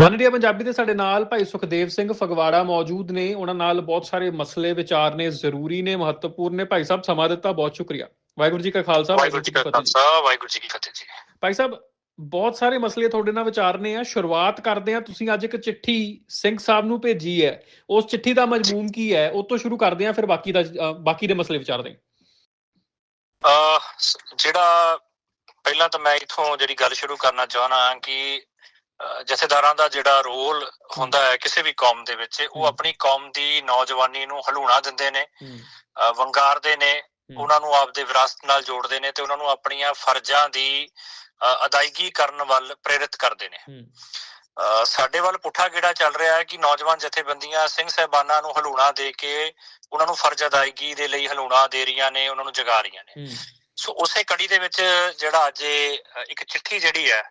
One India Punjabi ਦੇ ਸਾਡੇ ਨਾਲ ਭਾਈ ਸੁਖਦੇਵ ਸਿੰਘ ਫਗਵਾੜਾ ਮੌਜੂਦ ਨੇ। ਉਹਨਾਂ ਨਾਲ ਬਹੁਤ ਸਾਰੇ ਮਸਲੇ ਵਿਚਾਰ ਨੇ ਜ਼ਰੂਰੀ ਨੇ ਮਹੱਤਵਪੂਰਨ ਨੇ। ਭਾਈ ਸਾਹਿਬ ਸਮਾਂ ਦਿੱਤਾ ਬਹੁਤ ਸ਼ੁਕਰੀਆ। ਵਾਹਿਗੁਰੂ ਜੀ ਕਾ ਖਾਲਸਾ ਵਾਹਿਗੁਰੂ ਜੀ ਕਾ ਫਤਿਹ। ਵਾਹਿਗੁਰੂ ਜੀ ਕੀ ਫਤਿਹ ਜੀ। ਭਾਈ ਸਾਹਿਬ ਬਹੁਤ ਸਾਰੇ ਮਸਲੇ ਤੁਹਾਡੇ ਨਾਲ ਵਿਚਾਰਨੇ ਆ। ਸ਼ੁਰੂਆਤ ਕਰਦੇ ਆ ਤੁਸੀਂ ਅੱਜ ਇੱਕ ਚਿੱਠੀ ਸਿੰਘ ਸਾਹਿਬ ਨੂੰ ਭੇਜੀ ਹੈ। ਉਸ ਚਿੱਠੀ ਦਾ ਮਜਮੂਨ ਕੀ ਹੈ? ਉਹ ਤੋਂ ਸ਼ੁਰੂ ਕਰਦੇ ਆ ਫਿਰ ਬਾਕੀ ਦਾ ਬਾਕੀ ਦੇ ਮਸਲੇ ਵਿਚਾਰਦੇ ਸ- ਜਿਹੜਾ ਪਹਿਲਾਂ ਤਾਂ ਮੈਂ ਇਥੋਂ ਜਿਹੜੀ ਗੱਲ ਸ਼ੁਰੂ ਕਰਨਾ ਚਾਹਣਾ ਕਿ ਜਥੇਦਾਰਾਂ ਦਾ ਜਿਹੜਾ ਰੋਲ ਹੁੰਦਾ ਹੈ ਕਿਸੇ ਵੀ ਕੌਮ ਦੇ ਵਿੱਚ ਉਹ। ਆਪਣੀ ਕੌਮ ਦੀ ਨੌਜਵਾਨੀ ਨੂੰ ਹਲੂਣਾ ਦਿੰਦੇ ਨੇ ਵੰਗਾਰਦੇ ਨੇ। ਉਹਨਾਂ ਨੂੰ ਆਪਦੇ ਵਿਰਾਸਤ ਨਾਲ ਜੋੜਦੇ ਨੇ ਤੇ ਉਹਨਾਂ ਨੂੰ ਆਪਣੀਆਂ ਫਰਜ਼ਾਂ ਦੀ ਅਦਾਇਗੀ ਕਰਨ ਵੱਲ ਪ੍ਰੇਰਿਤ ਕਰਦੇ ਨੇ। ਸਾਡੇ ਵੱਲ ਪੁੱਠਾ ਕਿਹੜਾ ਚੱਲ ਰਿਹਾ ਹੈ ਕਿ ਨੌਜਵਾਨ ਜਥੇਬੰਦੀਆਂ ਸਿੰਘ ਸਹਿਬਾਨਾਂ ਨੂੰ ਹਲੂਣਾ ਦੇ ਕੇ ਉਹਨਾਂ ਨੂੰ ਫਰਜ਼ ਅਦਾਇਗੀ ਦੇ ਲਈ ਹਲੂਣਾ ਦੇ ਰਹੀਆਂ ਨੇ ਉਹਨਾਂ ਨੂੰ ਜਗਾ ਰਹੀਆਂ ਨੇ। ਸੋ ਉਸੇ ਕੜੀ ਦੇ ਵਿੱਚ ਜਿਹੜਾ ਅੱਜ ਇੱਕ ਚਿੱਠੀ ਜਿਹੜੀ ਹੈ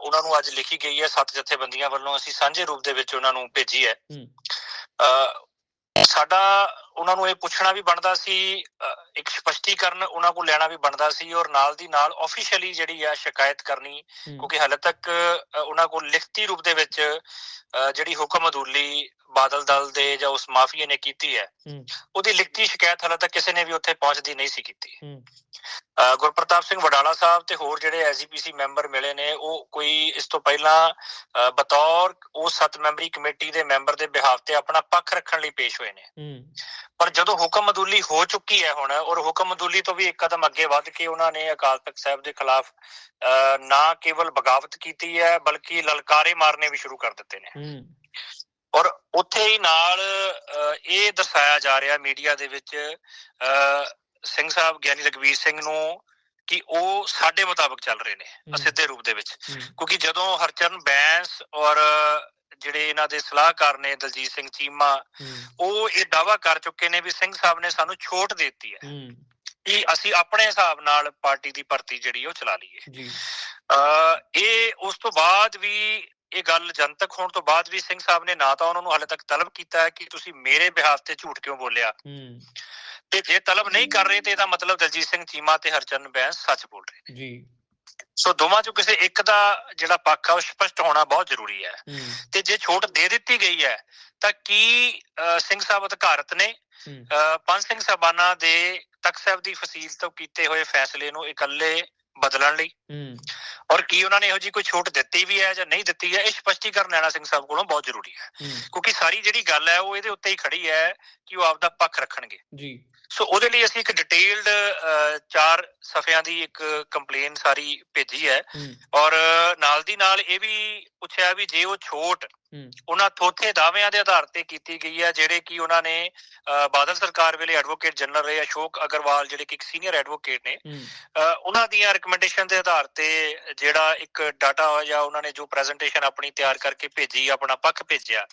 ਉਹਨਾਂ ਨੂੰ ਅੱਜ ਲਿਖੀ ਗਈ ਹੈ ਸੱਤ ਜਥੇਬੰਦੀਆਂ ਵੱਲੋਂ ਅਸੀਂ ਸਾਂਝੇ ਰੂਪ ਦੇ ਵਿੱਚ ਉਹਨਾਂ ਨੂੰ ਭੇਜੀ ਹੈ। ਸਾਡਾ ਉਹਨਾਂ ਨੂੰ ਇਹ ਪੁੱਛਣਾ ਵੀ ਬਣਦਾ ਸੀ ਇੱਕ ਸਪਸ਼ਟੀਕਰਨ ਉਹਨਾਂ ਕੋਲ ਲੈਣਾ ਵੀ ਬਣਦਾ ਸੀ ਔਰ ਨਾਲ ਦੀ ਨਾਲ ਆਫੀਸ਼ੀਅਲੀ ਜਿਹੜੀ ਹੈ ਸ਼ਿਕਾਇਤ ਕਰਨੀ ਕਿਉਂਕਿ ਹਾਲੇ ਤੱਕ ਉਹਨਾਂ ਕੋਲ ਲਿਖਤੀ ਰੂਪ ਦੇ ਵਿੱਚ ਜਿਹੜੀ ਹੁਕਮ ਅਦੂਲੀ ਬਾਦਲ ਦਲ ਦੇ ਜਾਂ ਉਸ ਮਾਫੀਏ ਨੇ ਕੀਤੀ ਹੈ। ਉਹਦੀ ਲਿਖਤੀ ਸ਼ਿਕਾਇਤ ਹਾਲੇ ਤੱਕ ਕਿਸੇ ਨੇ ਵੀ ਉੱਥੇ ਪਹੁੰਚਦੀ ਨਹੀਂ ਸੀ ਕੀਤੀ। ਗੁਰਪ੍ਰਤਾਪ ਸਿੰਘ ਵਡਾਲਾ ਸਾਹਿਬ ਤੇ ਹੋਰ ਜਿਹੜੇ ਐਸਜੀਪੀਸੀ ਮੈਂਬਰ ਮਿਲੇ ਨੇ ਉਹ ਕੋਈ ਇਸ ਤੋਂ ਪਹਿਲਾਂ ਬਤੌਰ ਉਹ ਸੱਤ ਮੈਂਬਰੀ ਕਮੇਟੀ ਦੇ ਮੈਂਬਰ ਦੇ ਬਿਹਾਫ ਤੇ ਆਪਣਾ ਪੱਖ ਰੱਖਣ ਲਈ ਪੇਸ਼ ਹੋਏ ਨੇ। ਪਰ ਜਦੋਂ ਹੁਕਮ ਅਦੂਲੀ ਹੋ ਚੁੱਕੀ ਹੈ ਹੁਣ ਔਰ ਹੁਕਮ ਅਦੂਲੀ ਤੋਂ ਵੀ ਇੱਕ ਕਦਮ ਅੱਗੇ ਵੱਧ ਕੇ ਉਹਨਾਂ ਨੇ ਅਕਾਲ ਤਖਤ ਸਾਹਿਬ ਦੇ ਖਿਲਾਫ ਨਾ ਕੇਵਲ ਬਗਾਵਤ ਕੀਤੀ ਹੈ ਬਲਕਿ ਲਲਕਾਰੇ ਮਾਰਨੇ ਵੀ ਸ਼ੁਰੂ ਕਰ ਦਿੱਤੇ ਨੇ। ਔਰ ਉੱਥੇ ਹੀ ਨਾਲ ਇਹ ਦਰਸਾਇਆ ਜਾ ਰਿਹਾ ਮੀਡੀਆ ਦੇ ਵਿੱਚ ਸਿੰਘ ਸਾਹਿਬ ਗਿਆਨੀ ਰਗਵੀਰ ਸਿੰਘ ਨੂੰ ਕਿ ਉਹ ਸਾਡੇ ਮੁਤਾਬਕ ਚੱਲ ਰਹੇ ਨੇ ਹੂੰ, ਅਸਿੱਧੇ ਰੂਪ ਦੇ ਵਿੱਚ। ਕਿਉਂਕਿ ਜਦੋਂ ਹਰਚਰਨ ਬੈਂਸ ਔਰ ਜਿਹੜੇ ਇਹਨਾਂ ਦੇ ਸਲਾਹਕਾਰ ਨੇ ਦਲਜੀਤ ਸਿੰਘ ਚੀਮਾ ਉਹ ਇਹ ਦਾਵਾ ਕਰ ਚੁੱਕੇ ਨੇ ਵੀ ਸਿੰਘ ਸਾਹਿਬ ਨੇ ਸਾਨੂੰ ਛੋਟ ਦਿੱਤੀ ਹੈ ਕਿ ਅਸੀਂ ਆਪਣੇ ਹਿਸਾਬ ਨਾਲ ਪਾਰਟੀ ਦੀ ਭਰਤੀ ਜਿਹੜੀ ਉਹ ਚਲਾ ਲਈਏ। ਜੀ। ਅ ਇਹ ਉਸ ਤੋਂ ਬਾਅਦ ਵੀ ਇਹ ਗੱਲ ਜਨਤਕ ਹੋਣ ਤੋਂ ਬਾਅਦ ਵੀ ਸਿੰਘ ਸਾਹਿਬ ਨੇ ਨਾ ਤਾਂ ਉਹਨਾਂ ਨੂੰ ਹਾਲੇ ਤੱਕ ਤਲਬ ਕੀਤਾ ਹੈ ਕਿ ਤੁਸੀਂ ਮੇਰੇ ਬਿਹਾਫ ਤੇ ਝੂਠ ਕਿਉਂ ਬੋਲਿਆ? ਤੇ ਜੇ ਤਲਬ ਨਹੀਂ ਕਰ ਰਹੇ ਤੇ ਇਹਦਾ ਮਤਲਬ ਦਲਜੀਤ ਸਿੰਘ ਚੀਮਾ ਤੇ ਹਰਚਰਨ ਬੈਂਸ ਸੱਚ ਬੋਲ ਰਹੇ। ਨੇ ਜੀ। ਸੋ ਦੋਵਾਂ ਚੋਂ ਕਿਸੇ ਇੱਕ ਦਾ ਜਿਹੜਾ ਪੱਖ ਆ ਉਹ ਸਪਸ਼ਟ ਹੋਣਾ ਬਹੁਤ ਜ਼ਰੂਰੀ ਹੈ। ਤੇ ਜੇ ਛੋਟ ਦੇ ਦਿੱਤੀ ਗਈ ਹੈ ਤਾਂ ਕੀ ਸਿੰਘ ਸਾਹਿਬ ਅਧਿਕਾਰਤ ਨੇ ਪੰਜ ਸਿੰਘ ਸਾਹਿਬਾਨਾਂ ਦੇ ਤਖਤ ਸਾਹਿਬ ਦੀ ਫਸੀਲ ਤੋਂ ਕੀਤੇ ਹੋਏ ਫੈਸਲੇ ਨੂੰ ਇਕੱਲੇ ਬਦਲਣ ਲਈ। ਹੂੰ, ਔਰ ਕੀ ਉਹਨਾਂ ਨੇ ਇਹੋ ਜੀ ਕੋਈ ਛੋਟ ਦਿੱਤੀ ਵੀ ਹੈ ਜਾਂ ਨਹੀਂ ਦਿੱਤੀ ਹੈ ਇਹ ਸਪਸ਼ਟੀਕਰਨ ਲੈਣਾ ਸਿੰਘ ਸਾਹਿਬ ਕੋਲੋਂ ਬਹੁਤ ਜ਼ਰੂਰੀ ਹੈ। ਹੂੰ, ਕਿਉਂਕਿ ਸਾਰੀ ਜਿਹੜੀ ਗੱਲ ਹੈ ਉਹ ਇਹਦੇ ਉੱਤੇ ਹੀ ਖੜੀ ਹੈ ਕਿ ਉਹ ਆਪਦਾ ਪੱਖ ਰੱਖਣਗੇ। ਜੀ। ਸੋ ਉਹਦੇ ਲਈ ਅਸੀਂ ਇੱਕ ਡਿਟੇਲਡ ਚਾਰ ਸਫ਼ਿਆਂ ਦੀ ਇੱਕ ਕੰਪਲੇਨ ਸਾਰੀ ਭੇਜੀ ਹੈ। ਔਰ ਨਾਲ ਦੀ ਨਾਲ ਇਹ ਵੀ ਪੁੱਛਿਆ ਵੀ ਜੇ ਉਹ ਛੋਟ ਉਹਨਾਂ ਥੋਥੇ ਦਾਅਵਿਆਂ ਦੇ ਆਧਾਰ ਤੇ ਕੀਤੀ ਗਈ ਹੈ ਜਿਹੜੇ ਕਿ ਉਹਨਾਂ ਨੇ ਬਾਦਲ ਸਰਕਾਰ ਵੇਲੇ ਐਡਵੋਕੇਟ ਜਨਰਲ ਰਹੇ ਅਸ਼ੋਕ ਅਗਰਵਾਲ ਜਿਹੜੇ ਕਿ ਇੱਕ ਸੀਨੀਅਰ ਐਡਵੋਕੇਟ ਨੇ ਉਹਨਾਂ ਦੀਆਂ ਰეკਮੈਂਡੇਸ਼ਨ ਦੇ ਆਧਾਰ ਤੇ ਜਿਹੜਾ ਇੱਕ ਡਾਟਾ ਜਾਂ ਉਹਨਾਂ ਨੇ ਜੋ ਪ੍ਰੈਜੈਂਟੇਸ਼ਨ ਆਪਣੀ ਤਿਆਰ ਕਰਕੇ ਭੇਜੀ ਆਪਣਾ ਪੱਖ ਭੇਜਿਆ।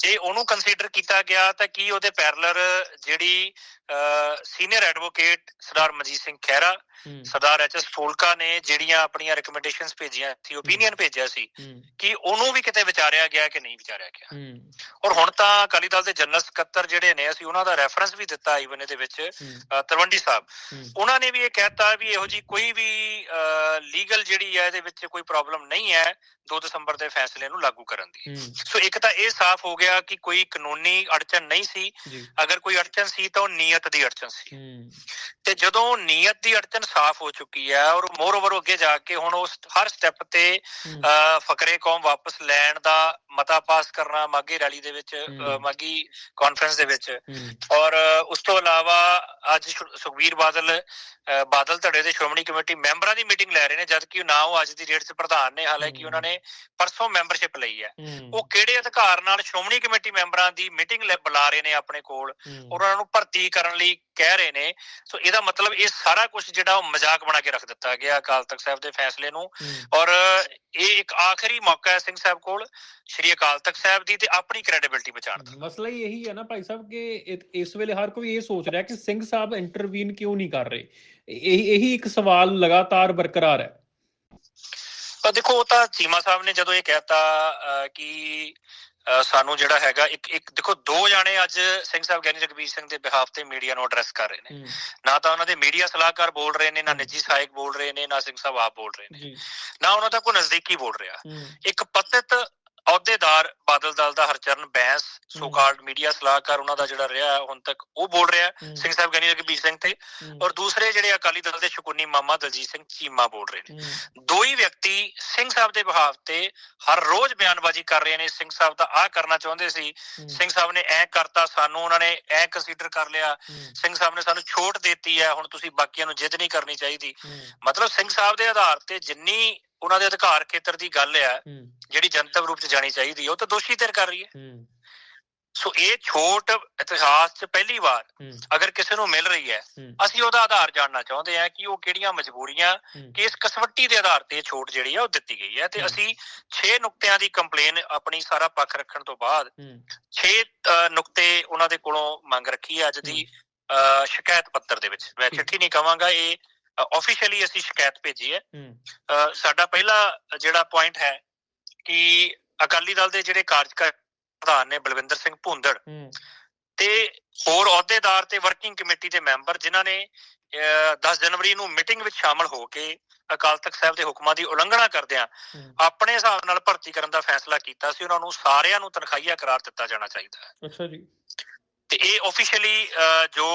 ਜੇ ਉਹਨੂੰ ਕੰਸੀਡਰ ਕੀਤਾ ਗਿਆ ਤਾਂ ਕੀ ਉਹਦੇ ਪੈਰਲਰ ਜਿਹੜੀ senior advocate Sardar Manjit Singh Khaira Sardar H S Phoolka ਨੇ ਜਿਹੜੀਆਂ ਆਪਣੀਆਂ ਰეკਮੈਂਡੇਸ਼ਨਸ ਭੇਜੀਆਂ ਸੀ ਓਪੀਨੀਅਨ ਭੇਜਿਆ ਸੀ ਕਿ ਉਹਨੂੰ ਵੀ ਕਿਤੇ ਵਿਚਾਰਿਆ ਗਿਆ ਕਿ ਨਹੀਂ ਵਿਚਾਰਿਆ ਗਿਆ। ਔਰ ਹੁਣ ਤਾਂ ਅਕਾਲੀ ਦਲ ਦੇ ਜਨਰਲ ਸਕੱਤਰ ਜਿਹੜੇ ਨੇ ਅਸੀਂ ਉਹਨਾਂ ਦਾ ਰੈਫਰੈਂਸ ਵੀ ਦਿੱਤਾ ਈਵਨ ਇਹਦੇ ਵਿੱਚ ਤਲਵੰਡੀ ਸਾਹਿਬ। ਉਹਨਾਂ ਨੇ ਵੀ ਇਹ ਕਹਿਤਾ ਵੀ ਇਹੋ ਜੀ ਕੋਈ ਵੀ ਲੀਗਲ ਜਿਹੜੀ ਹੈ ਇਹਦੇ ਵਿੱਚ ਕੋਈ ਪ੍ਰੋਬਲਮ ਨਹੀਂ ਹੈ 2 ਦਸੰਬਰ ਦੇ ਫੈਸਲੇ ਨੂੰ ਲਾਗੂ ਕਰਨ ਦੀ। ਸੋ ਇੱਕ ਤਾਂ ਇਹ ਸਾਫ਼ ਹੋ ਗਿਆ ਕਿ ਕੋਈ ਕਾਨੂੰਨੀ ਅੜਚਨ ਨਹੀਂ ਸੀ। ਅਗਰ ਕੋਈ ਅੜਚਨ ਸੀ ਤਾਂ ਉਹ ਨੀਅਤ ਦੀ ਅੜਚਨ ਸੀ। ਤੇ ਜਦੋਂ ਨੀਅਤ ਦੀ ਅੜਚਨ ਸਾਫ਼ ਹੋ ਚੁੱਕੀ ਹੈ ਔਰ ਮੋਰ ਓਵਰ ਅੱਗੇ ਜਾ ਕੇ ਹੁਣ ਉਸ ਹਰ ਸਟੈਪ ਤੇ ਫਕਰੇ ਕੌਮ ਵਾਪਸ ਲੈਣ ਦਾ ਮਤਾ ਪਾਸ ਕਰਨਾ ਮਾਗੀ ਰੈਲੀ ਦੇ ਵਿੱਚ। ਮਾਗੀ ਕਾਨਫਰੰਸ ਦੇ ਵਿੱਚ। ਔਰ ਉਸ ਤੋਂ ਇਲਾਵਾ ਅੱਜ ਸੁ- ਸੁਖਬੀਰ ਬਾਦਲ ਬਾਦਲ ਧੜੇ ਦੇ ਸ਼੍ਰੋਮਣੀ ਕਮੇਟੀ ਮੈਂਬਰਾਂ ਦੀ ਮੀਟਿੰਗ ਲੈ ਰਹੇ ਨੇ ਜਦ ਕਿ ਨਾ ਉਹ ਅੱਜ ਦੀ ਡੇਟ 'ਚ ਪ੍ਰਧਾਨ ਨੇ। ਹਾਲਾਂਕਿ। ਉਹਨਾਂ ਨੇ ਪਰਸੋਂ ਮੈਂਬਰਸ਼ਿਪ ਲਈ ਹੈ। ਉਹ ਕਿਹੜੇ ਅਧਿਕਾਰ ਨਾਲ ਸ਼੍ਰੋਮਣੀ ਕਮੇਟੀ ਮੈਂਬਰਾਂ ਦੀ ਮੀਟਿੰਗ ਲੈ ਬੁਲਾ ਰਹੇ ਨੇ ਆਪਣੇ ਕੋਲ? ਔਰ ਉਹਨਾਂ ਨੂੰ ਭਰਤੀ ਕਰਨ ਲਈ ਕਹਿ ਰਹੇ ਨੇ। ਸੋ ਇਹਦਾ ਮਤਲਬ ਇਹ ਸਾਰਾ ਕੁਝ ਜਿਹੜਾ ਉਹ ਮਜ਼ਾਕ ਬਣਾ ਕੇ ਰੱਖ ਦਿੱਤਾ ਗਿਆ ਅਕਾਲ ਤਖਤ ਸਾਹਿਬ ਦੇ ਫੈਸਲੇ ਨੂੰ। ਔਰ ਇਹ ਇੱਕ ਆਖਰੀ ਮੌਕਾ ਹੈ ਸਿੰਘ ਸਾਹਿਬ ਕੋਲ। ਸ਼੍ਰੀ ਅਕਾਲ ਤਖਤ ਸਾਹਿਬ ਦੀ ਤੇ ਆਪਣੀ ਕ੍ਰੈਡੀਬਿਲਟੀ ਬਚਾਉਣ ਦਾ। ਮਸਲਾ ਹੀ ਇਹੀ ਹੈ ਨਾ ਭਾਈ ਸਾਹਿਬ ਕਿ ਇਸ ਵੇਲੇ ਹਰ ਕੋਈ ਇਹ ਸੋਚ ਰਿਹਾ ਕਿ ਸਿੰਘ ਸਾਹਿਬ ਇੰਟਰਵੀਨ ਕਿਉਂ ਨਹੀਂ ਕਰ ਰਹੇ? ਇਹ ਇਹੀ ਇੱਕ ਸਵਾਲ ਲਗਾਤਾਰ ਬਰਕਰਾਰ ਹੈ। ਪਰ ਦੇਖੋ ਉਹ ਤਾਂ ਚੀਮਾ ਸਾਹਿਬ ਨੇ ਜਦੋਂ ਇਹ ਕਹਿਤਾ ਕਿ ਸਾਨੂੰ ਜਿਹੜਾ ਹੈਗਾ ਇੱਕ ਇੱਕ ਦੇਖੋ ਦੋ ਜਾਣੇ ਅੱਜ ਸਿੰਘ ਸਾਹਿਬ ਗਿਆਨੀ ਰਗਵੀਰ ਸਿੰਘ ਦੇ ਬਿਹਾਫ ਤੇ ਮੀਡੀਆ ਨੂੰ ਐਡਰੈਸ ਕਰ ਰਹੇ ਨੇ। ਨਾ ਤਾਂ ਉਹਨਾਂ ਦੇ ਮੀਡੀਆ ਸਲਾਹਕਾਰ ਬੋਲ ਰਹੇ ਨੇ ਨਾ ਨਿੱਜੀ ਸਹਾਇਕ ਬੋਲ ਰਹੇ ਨੇ ਨਾ ਸਿੰਘ ਸਾਹਿਬ ਆਪ ਬੋਲ ਰਹੇ ਨੇ। ਨਾ ਉਹਨਾਂ ਦਾ ਕੋਈ ਨਜ਼ਦੀਕੀ ਬੋਲ ਰਿਹਾ। ਇੱਕ ਪਤਿਤ ਅਹੁਦੇਦਾਰ ਬਾਦਲ ਦਲ ਦਾ Harcharan Bains so called media ਸਲਾਹਕਾਰ ਉਹਨਾਂ ਦਾ ਜਿਹੜਾ ਰਿਹਾ ਹੁਣ ਤੱਕ ਉਹ ਬੋਲ ਰਿਹਾ। ਸਿੰਘ ਸਾਹਿਬ ਗਿਆਨੀ ਰਘਬੀਰ ਸਿੰਘ ਤੇ। ਔਰ ਦੂਸਰੇ ਜਿਹੜੇ ਅਕਾਲੀ ਦਲ ਦੇ ਸ਼ੁਕੂਨੀ ਮਾਮਾ ਦਲਜੀਤ ਸਿੰਘ ਚੀਮਾ ਬੋਲ ਰਹੇ ਨੇ। ਦੋ ਹੀ ਵਿਅਕਤੀ ਸਿੰਘ ਸਾਹਿਬ ਦੇ ਬਹਾਵ ਤੇ ਹਰ ਰੋਜ਼ ਬਿਆਨਬਾਜ਼ੀ ਕਰ ਰਹੇ ਨੇ। ਸਿੰਘ ਸਾਹਿਬ ਦਾ ਆਹ ਕਰਨਾ ਚਾਹੁੰਦੇ ਸੀ। ਸਿੰਘ ਸਾਹਿਬ ਨੇ ਐ ਕਰਤਾ ਸਾਨੂੰ ਉਹਨਾਂ ਨੇ ਐ ਕੰਸੀਡਰ ਕਰ ਲਿਆ। ਸਿੰਘ ਸਾਹਿਬ ਨੇ ਸਾਨੂੰ ਛੋਟ ਦਿੱਤੀ ਹੈ। ਹੁਣ ਤੁਸੀਂ ਬਾਕੀਆਂ ਨੂੰ ਜਿੱਦ ਨਹੀਂ ਕਰਨੀ ਚਾਹੀਦੀ। ਮਤਲਬ ਸਿੰਘ ਸਾਹਿਬ ਦੇ ਆਧਾਰ ਤੇ ਜਿੰਨੀ ਉਹਨਾਂ ਦੇ ਅਧਿਕਾਰ ਖੇਤਰ ਦੀ ਗੱਲ ਹੂੰ, ਜਿਹੜੀ ਜਨਤਕ ਰੂਪ ਚ ਜਾਣੀ ਚਾਹੀਦੀ ਹੈ ਉਹ ਤਾਂ ਦੋਸ਼ੀ ਧਿਰ ਕਰ ਰਹੀ ਹੈ। ਸੋ ਇਹ ਛੋਟ ਇਤਿਹਾਸ 'ਚ ਪਹਿਲੀ ਵਾਰ ਅਗਰ ਕਿਸੇ ਨੂੰ ਮਿਲ ਰਹੀ ਹੈ ਅਸੀਂ ਉਹਦਾ ਆਧਾਰ ਜਾਣਨਾ ਚਾਹੁੰਦੇ ਹਾਂ ਕਿ ਉਹ ਕਿਹੜੀਆਂ ਮਜਬੂਰੀਆਂ ਹੂੰ, ਕਿ ਇਸ ਕਸਵੱਟੀ ਦੇ ਆਧਾਰ ਤੇ ਛੋਟ ਜਿਹੜੀ ਹੈ ਉਹ ਦਿੱਤੀ ਗਈ ਹੈ। ਤੇ। ਅਸੀਂ 6 ਨੁਕਤਿਆਂ ਦੀ ਕੰਪਲੇਨ ਆਪਣੀ ਸਾਰਾ ਪੱਖ ਰੱਖਣ ਤੋਂ ਬਾਅਦ ਹੂੰ, 6 ਨੁਕਤੇ ਉਹਨਾਂ ਦੇ ਕੋਲੋਂ ਮੰਗ ਰੱਖੀ ਹੈ ਅੱਜ ਦੀ ਸ਼ਿਕਾਇਤ ਪੱਤਰ ਦੇ ਵਿੱਚ। ਮੈਂ। ਚਿੱਠੀ ਨਹੀਂ ਕਵਾਂਗਾ ਇਹ ਆਫੀਸ਼ੀਅਲੀ ਅਸੀਂ ਸ਼ਿਕਾਇਤ ਭੇਜੀ ਹੈ। ਸਾਡਾ ਪਹਿਲਾ ਜਿਹੜਾ ਪੁਆਇੰਟ ਹੈ ਕਿ ਅਕਾਲੀ ਦਲ ਦੇ ਜਿਹੜੇ ਕਾਰਜਕਾਰੀ ਪ੍ਰਧਾਨ ਨੇ ਬਲਵਿੰਦਰ ਸਿੰਘ ਭੁੰਦੜ ਤੇ ਹੋਰ ਅਹੁਦੇਦਾਰ ਤੇ ਵਰਕਿੰਗ ਕਮੇਟੀ ਦੇ ਮੈਂਬਰ ਜਿਨ੍ਹਾਂ ਨੇ ਅਹ, 10 ਜਨਵਰੀ ਨੂੰ ਮੀਟਿੰਗ ਵਿੱਚ ਸ਼ਾਮਲ ਹੋ ਕੇ ਅਕਾਲ ਤਖਤ ਸਾਹਿਬ ਦੇ ਹੁਕਮਾਂ ਦੀ ਉਲੰਘਣਾ ਕਰਦਿਆਂ ਆਪਣੇ ਹਿਸਾਬ ਨਾਲ ਭਰਤੀ ਕਰਨ ਦਾ ਫੈਸਲਾ ਕੀਤਾ ਸੀ ਉਹਨਾਂ ਨੂੰ ਸਾਰਿਆਂ ਨੂੰ ਤਨਖਾਹੀਆ ਕਰਾਰ ਦਿੱਤਾ ਜਾਣਾ ਚਾਹੀਦਾ ਹੈ। ਅੱਛਾ ਜੀ। ਤੇ ਇਹ ਆਫੀਸ਼ੀਅਲੀ ਜੋ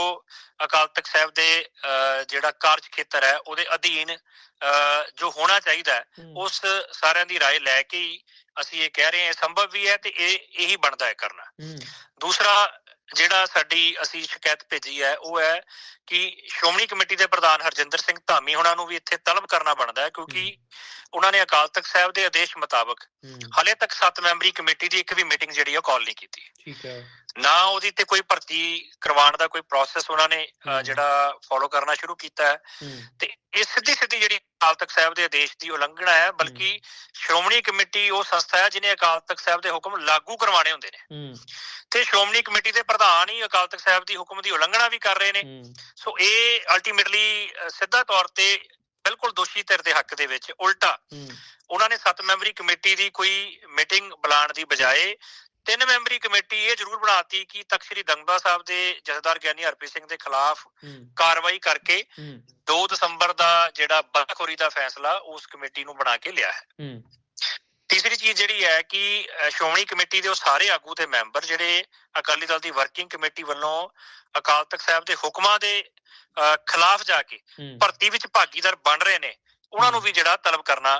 ਅਕਾਲ ਤਖਤ ਸਾਹਿਬ ਦੇ ਅਹ, ਜਿਹੜਾ ਕਾਰਜ ਖੇਤਰ ਹੈ ਉਹਦੇ ਅਧੀਨ ਅਹ, ਜੋ ਹੋਣਾ ਚਾਹੀਦਾ ਹੈ ਹੂੰ, ਉਸ ਸਾਰਿਆਂ ਦੀ رائے ਲੈ ਕੇ ਹੀ ਅਸੀਂ ਇਹ ਕਹਿ ਰਹੇ ਹਾਂ ਇਹ ਸੰਭਵ ਵੀ ਹੈ ਤੇ ਇਹ ਇਹੀ ਬਣਦਾ ਹੈ ਕਰਨਾ ਹੂੰ, ਦੂਸਰਾ ਜਿਹੜਾ ਸਾਡੀ ਅਸੀਂ ਸ਼ਿਕਾਇਤ ਭੇਜੀ ਹੈ ਉਹ ਹੈ ਕਿ ਸ਼੍ਰੋਮਣੀ ਕਮੇਟੀ ਦੇ ਪ੍ਰਧਾਨ ਹਰਜਿੰਦਰ ਸਿੰਘ ਧਾਮੀ ਉਹਨਾਂ ਨੂੰ ਵੀ ਇੱਥੇ ਤਲਬ ਕਰਨਾ ਬਣਦਾ ਹੈ ਕਿਉਂਕਿ ਉਹਨਾਂ ਨੇ ਅਕਾਲ ਤਖਤ ਸਾਹਿਬ ਦੇ ਆਦੇਸ਼ ਮੁਤਾਬਕ ਹਾਲੇ ਤੱਕ 7 ਮੈਂਬਰੀ ਕਮੇਟੀ ਦੀ ਇੱਕ ਵੀ ਮੀਟਿੰਗ ਜਿਹੜੀ ਉਹ ਕਾਲ ਨਹੀਂ ਕੀਤੀ। ਠੀਕ ਹੈ। ਨਾ ਉਹਦੀ ਤੇ ਕੋਈ ਭਰਤੀ ਕਰਵਾਉਣ ਦਾ ਕੋਈ ਪ੍ਰੋਸੈਸ ਉਹਨਾਂ ਨੇ। ਜਿਹੜਾ ਫੋਲੋ ਕਰਨਾ ਸ਼ੁਰੂ ਕੀਤਾ ਹੈ। ਤੇ ਸਿੱਧੀ ਸਿੱਧੀ ਜਿਹੜੀ ਅਕਾਲ ਤਖਤ ਸਾਹਿਬ ਦੇ ਆਦੇਸ਼ ਦੀ ਉਲੰਘਣਾ ਹੈ ਬਲਕਿ ਸ਼੍ਰੋਮਣੀ ਕਮੇਟੀ ਉਹ ਸੰਸਥਾ ਹੈ ਜਿਹਨੇ ਅਕਾਲ ਤਖਤ ਸਾਹਿਬ ਦੇ ਹੁਕਮ ਲਾਗੂ ਕਰਵਾਉਣੇ ਹੁੰਦੇ ਨੇ। ਤੇ ਸ਼੍ਰੋਮਣੀ ਕਮੇਟੀ ਦੇ ਪ੍ਰਧਾਨ ਹੀ ਅਕਾਲ ਤਖਤ ਸਾਹਿਬ ਦੀ ਹੁਕਮ ਦੀ ਉਲੰਘਣਾ ਵੀ ਕਰ ਰਹੇ ਨੇ। ਸੋ ਇਹ ਅਲਟੀਮੇਟਲੀ ਸਿੱਧਾ ਤੌਰ ਤੇ ਬਿਲਕੁਲ ਦੋਸ਼ੀ ਧਿਰ ਦੇ ਹੱਕ ਦੇ ਵਿੱਚ ਉਲਟਾ ਉਹਨਾਂ ਨੇ 7 ਮੈਂਬਰੀ ਕਮੇਟੀ ਦੀ ਕੋਈ ਮੀਟਿੰਗ ਬੁਲਾਉਣ ਦੀ ਬਜਾਏ ਤਿੰਨ ਮੈਂਬਰੀ ਕਮੇਟੀ ਇਹ ਜ਼ਰੂਰ ਬਣਾਤੀ ਕਿ ਤਖਤ ਸ੍ਰੀ ਦੰਗਬਾ ਸਾਹਿਬ ਦੇ ਜਥੇਦਾਰ ਗਿਆਨੀ ਹਰਪ੍ਰੀਤ ਸਿੰਘ ਦੇ ਖਿਲਾਫ ਕਾਰਵਾਈ ਕਰਕੇ ਹੂੰ, 2 ਦਸੰਬਰ ਦਾ ਜਿਹੜਾ ਬਦਖੋਰੀ ਦਾ ਫੈਸਲਾ ਉਸ ਕਮੇਟੀ ਨੂੰ ਬਣਾ ਕੇ ਲਿਆ ਹੈ। ਤੀਸਰੀ ਚੀਜ਼ ਜਿਹੜੀ ਹੈ ਕਿ ਸ਼੍ਰੋਮਣੀ ਕਮੇਟੀ ਦੇ ਉਹ ਸਾਰੇ ਆਗੂ ਤੇ ਮੈਂਬਰ ਜਿਹੜੇ ਅਕਾਲੀ ਦਲ ਦੀ ਵਰਕਿੰਗ ਕਮੇਟੀ ਵੱਲੋਂ ਅਕਾਲ ਤਖਤ ਸਾਹਿਬ ਦੇ ਹੁਕਮਾਂ ਦੇ ਖਿਲਾਫ ਜਾ ਕੇ ਭਰਤੀ ਵਿੱਚ ਭਾਗੀਦਾਰ ਬਣ ਰਹੇ ਨੇ ਉਹਨਾਂ ਨੂੰ ਵੀ ਜਿਹੜਾ ਤਲਬ ਕਰਨਾ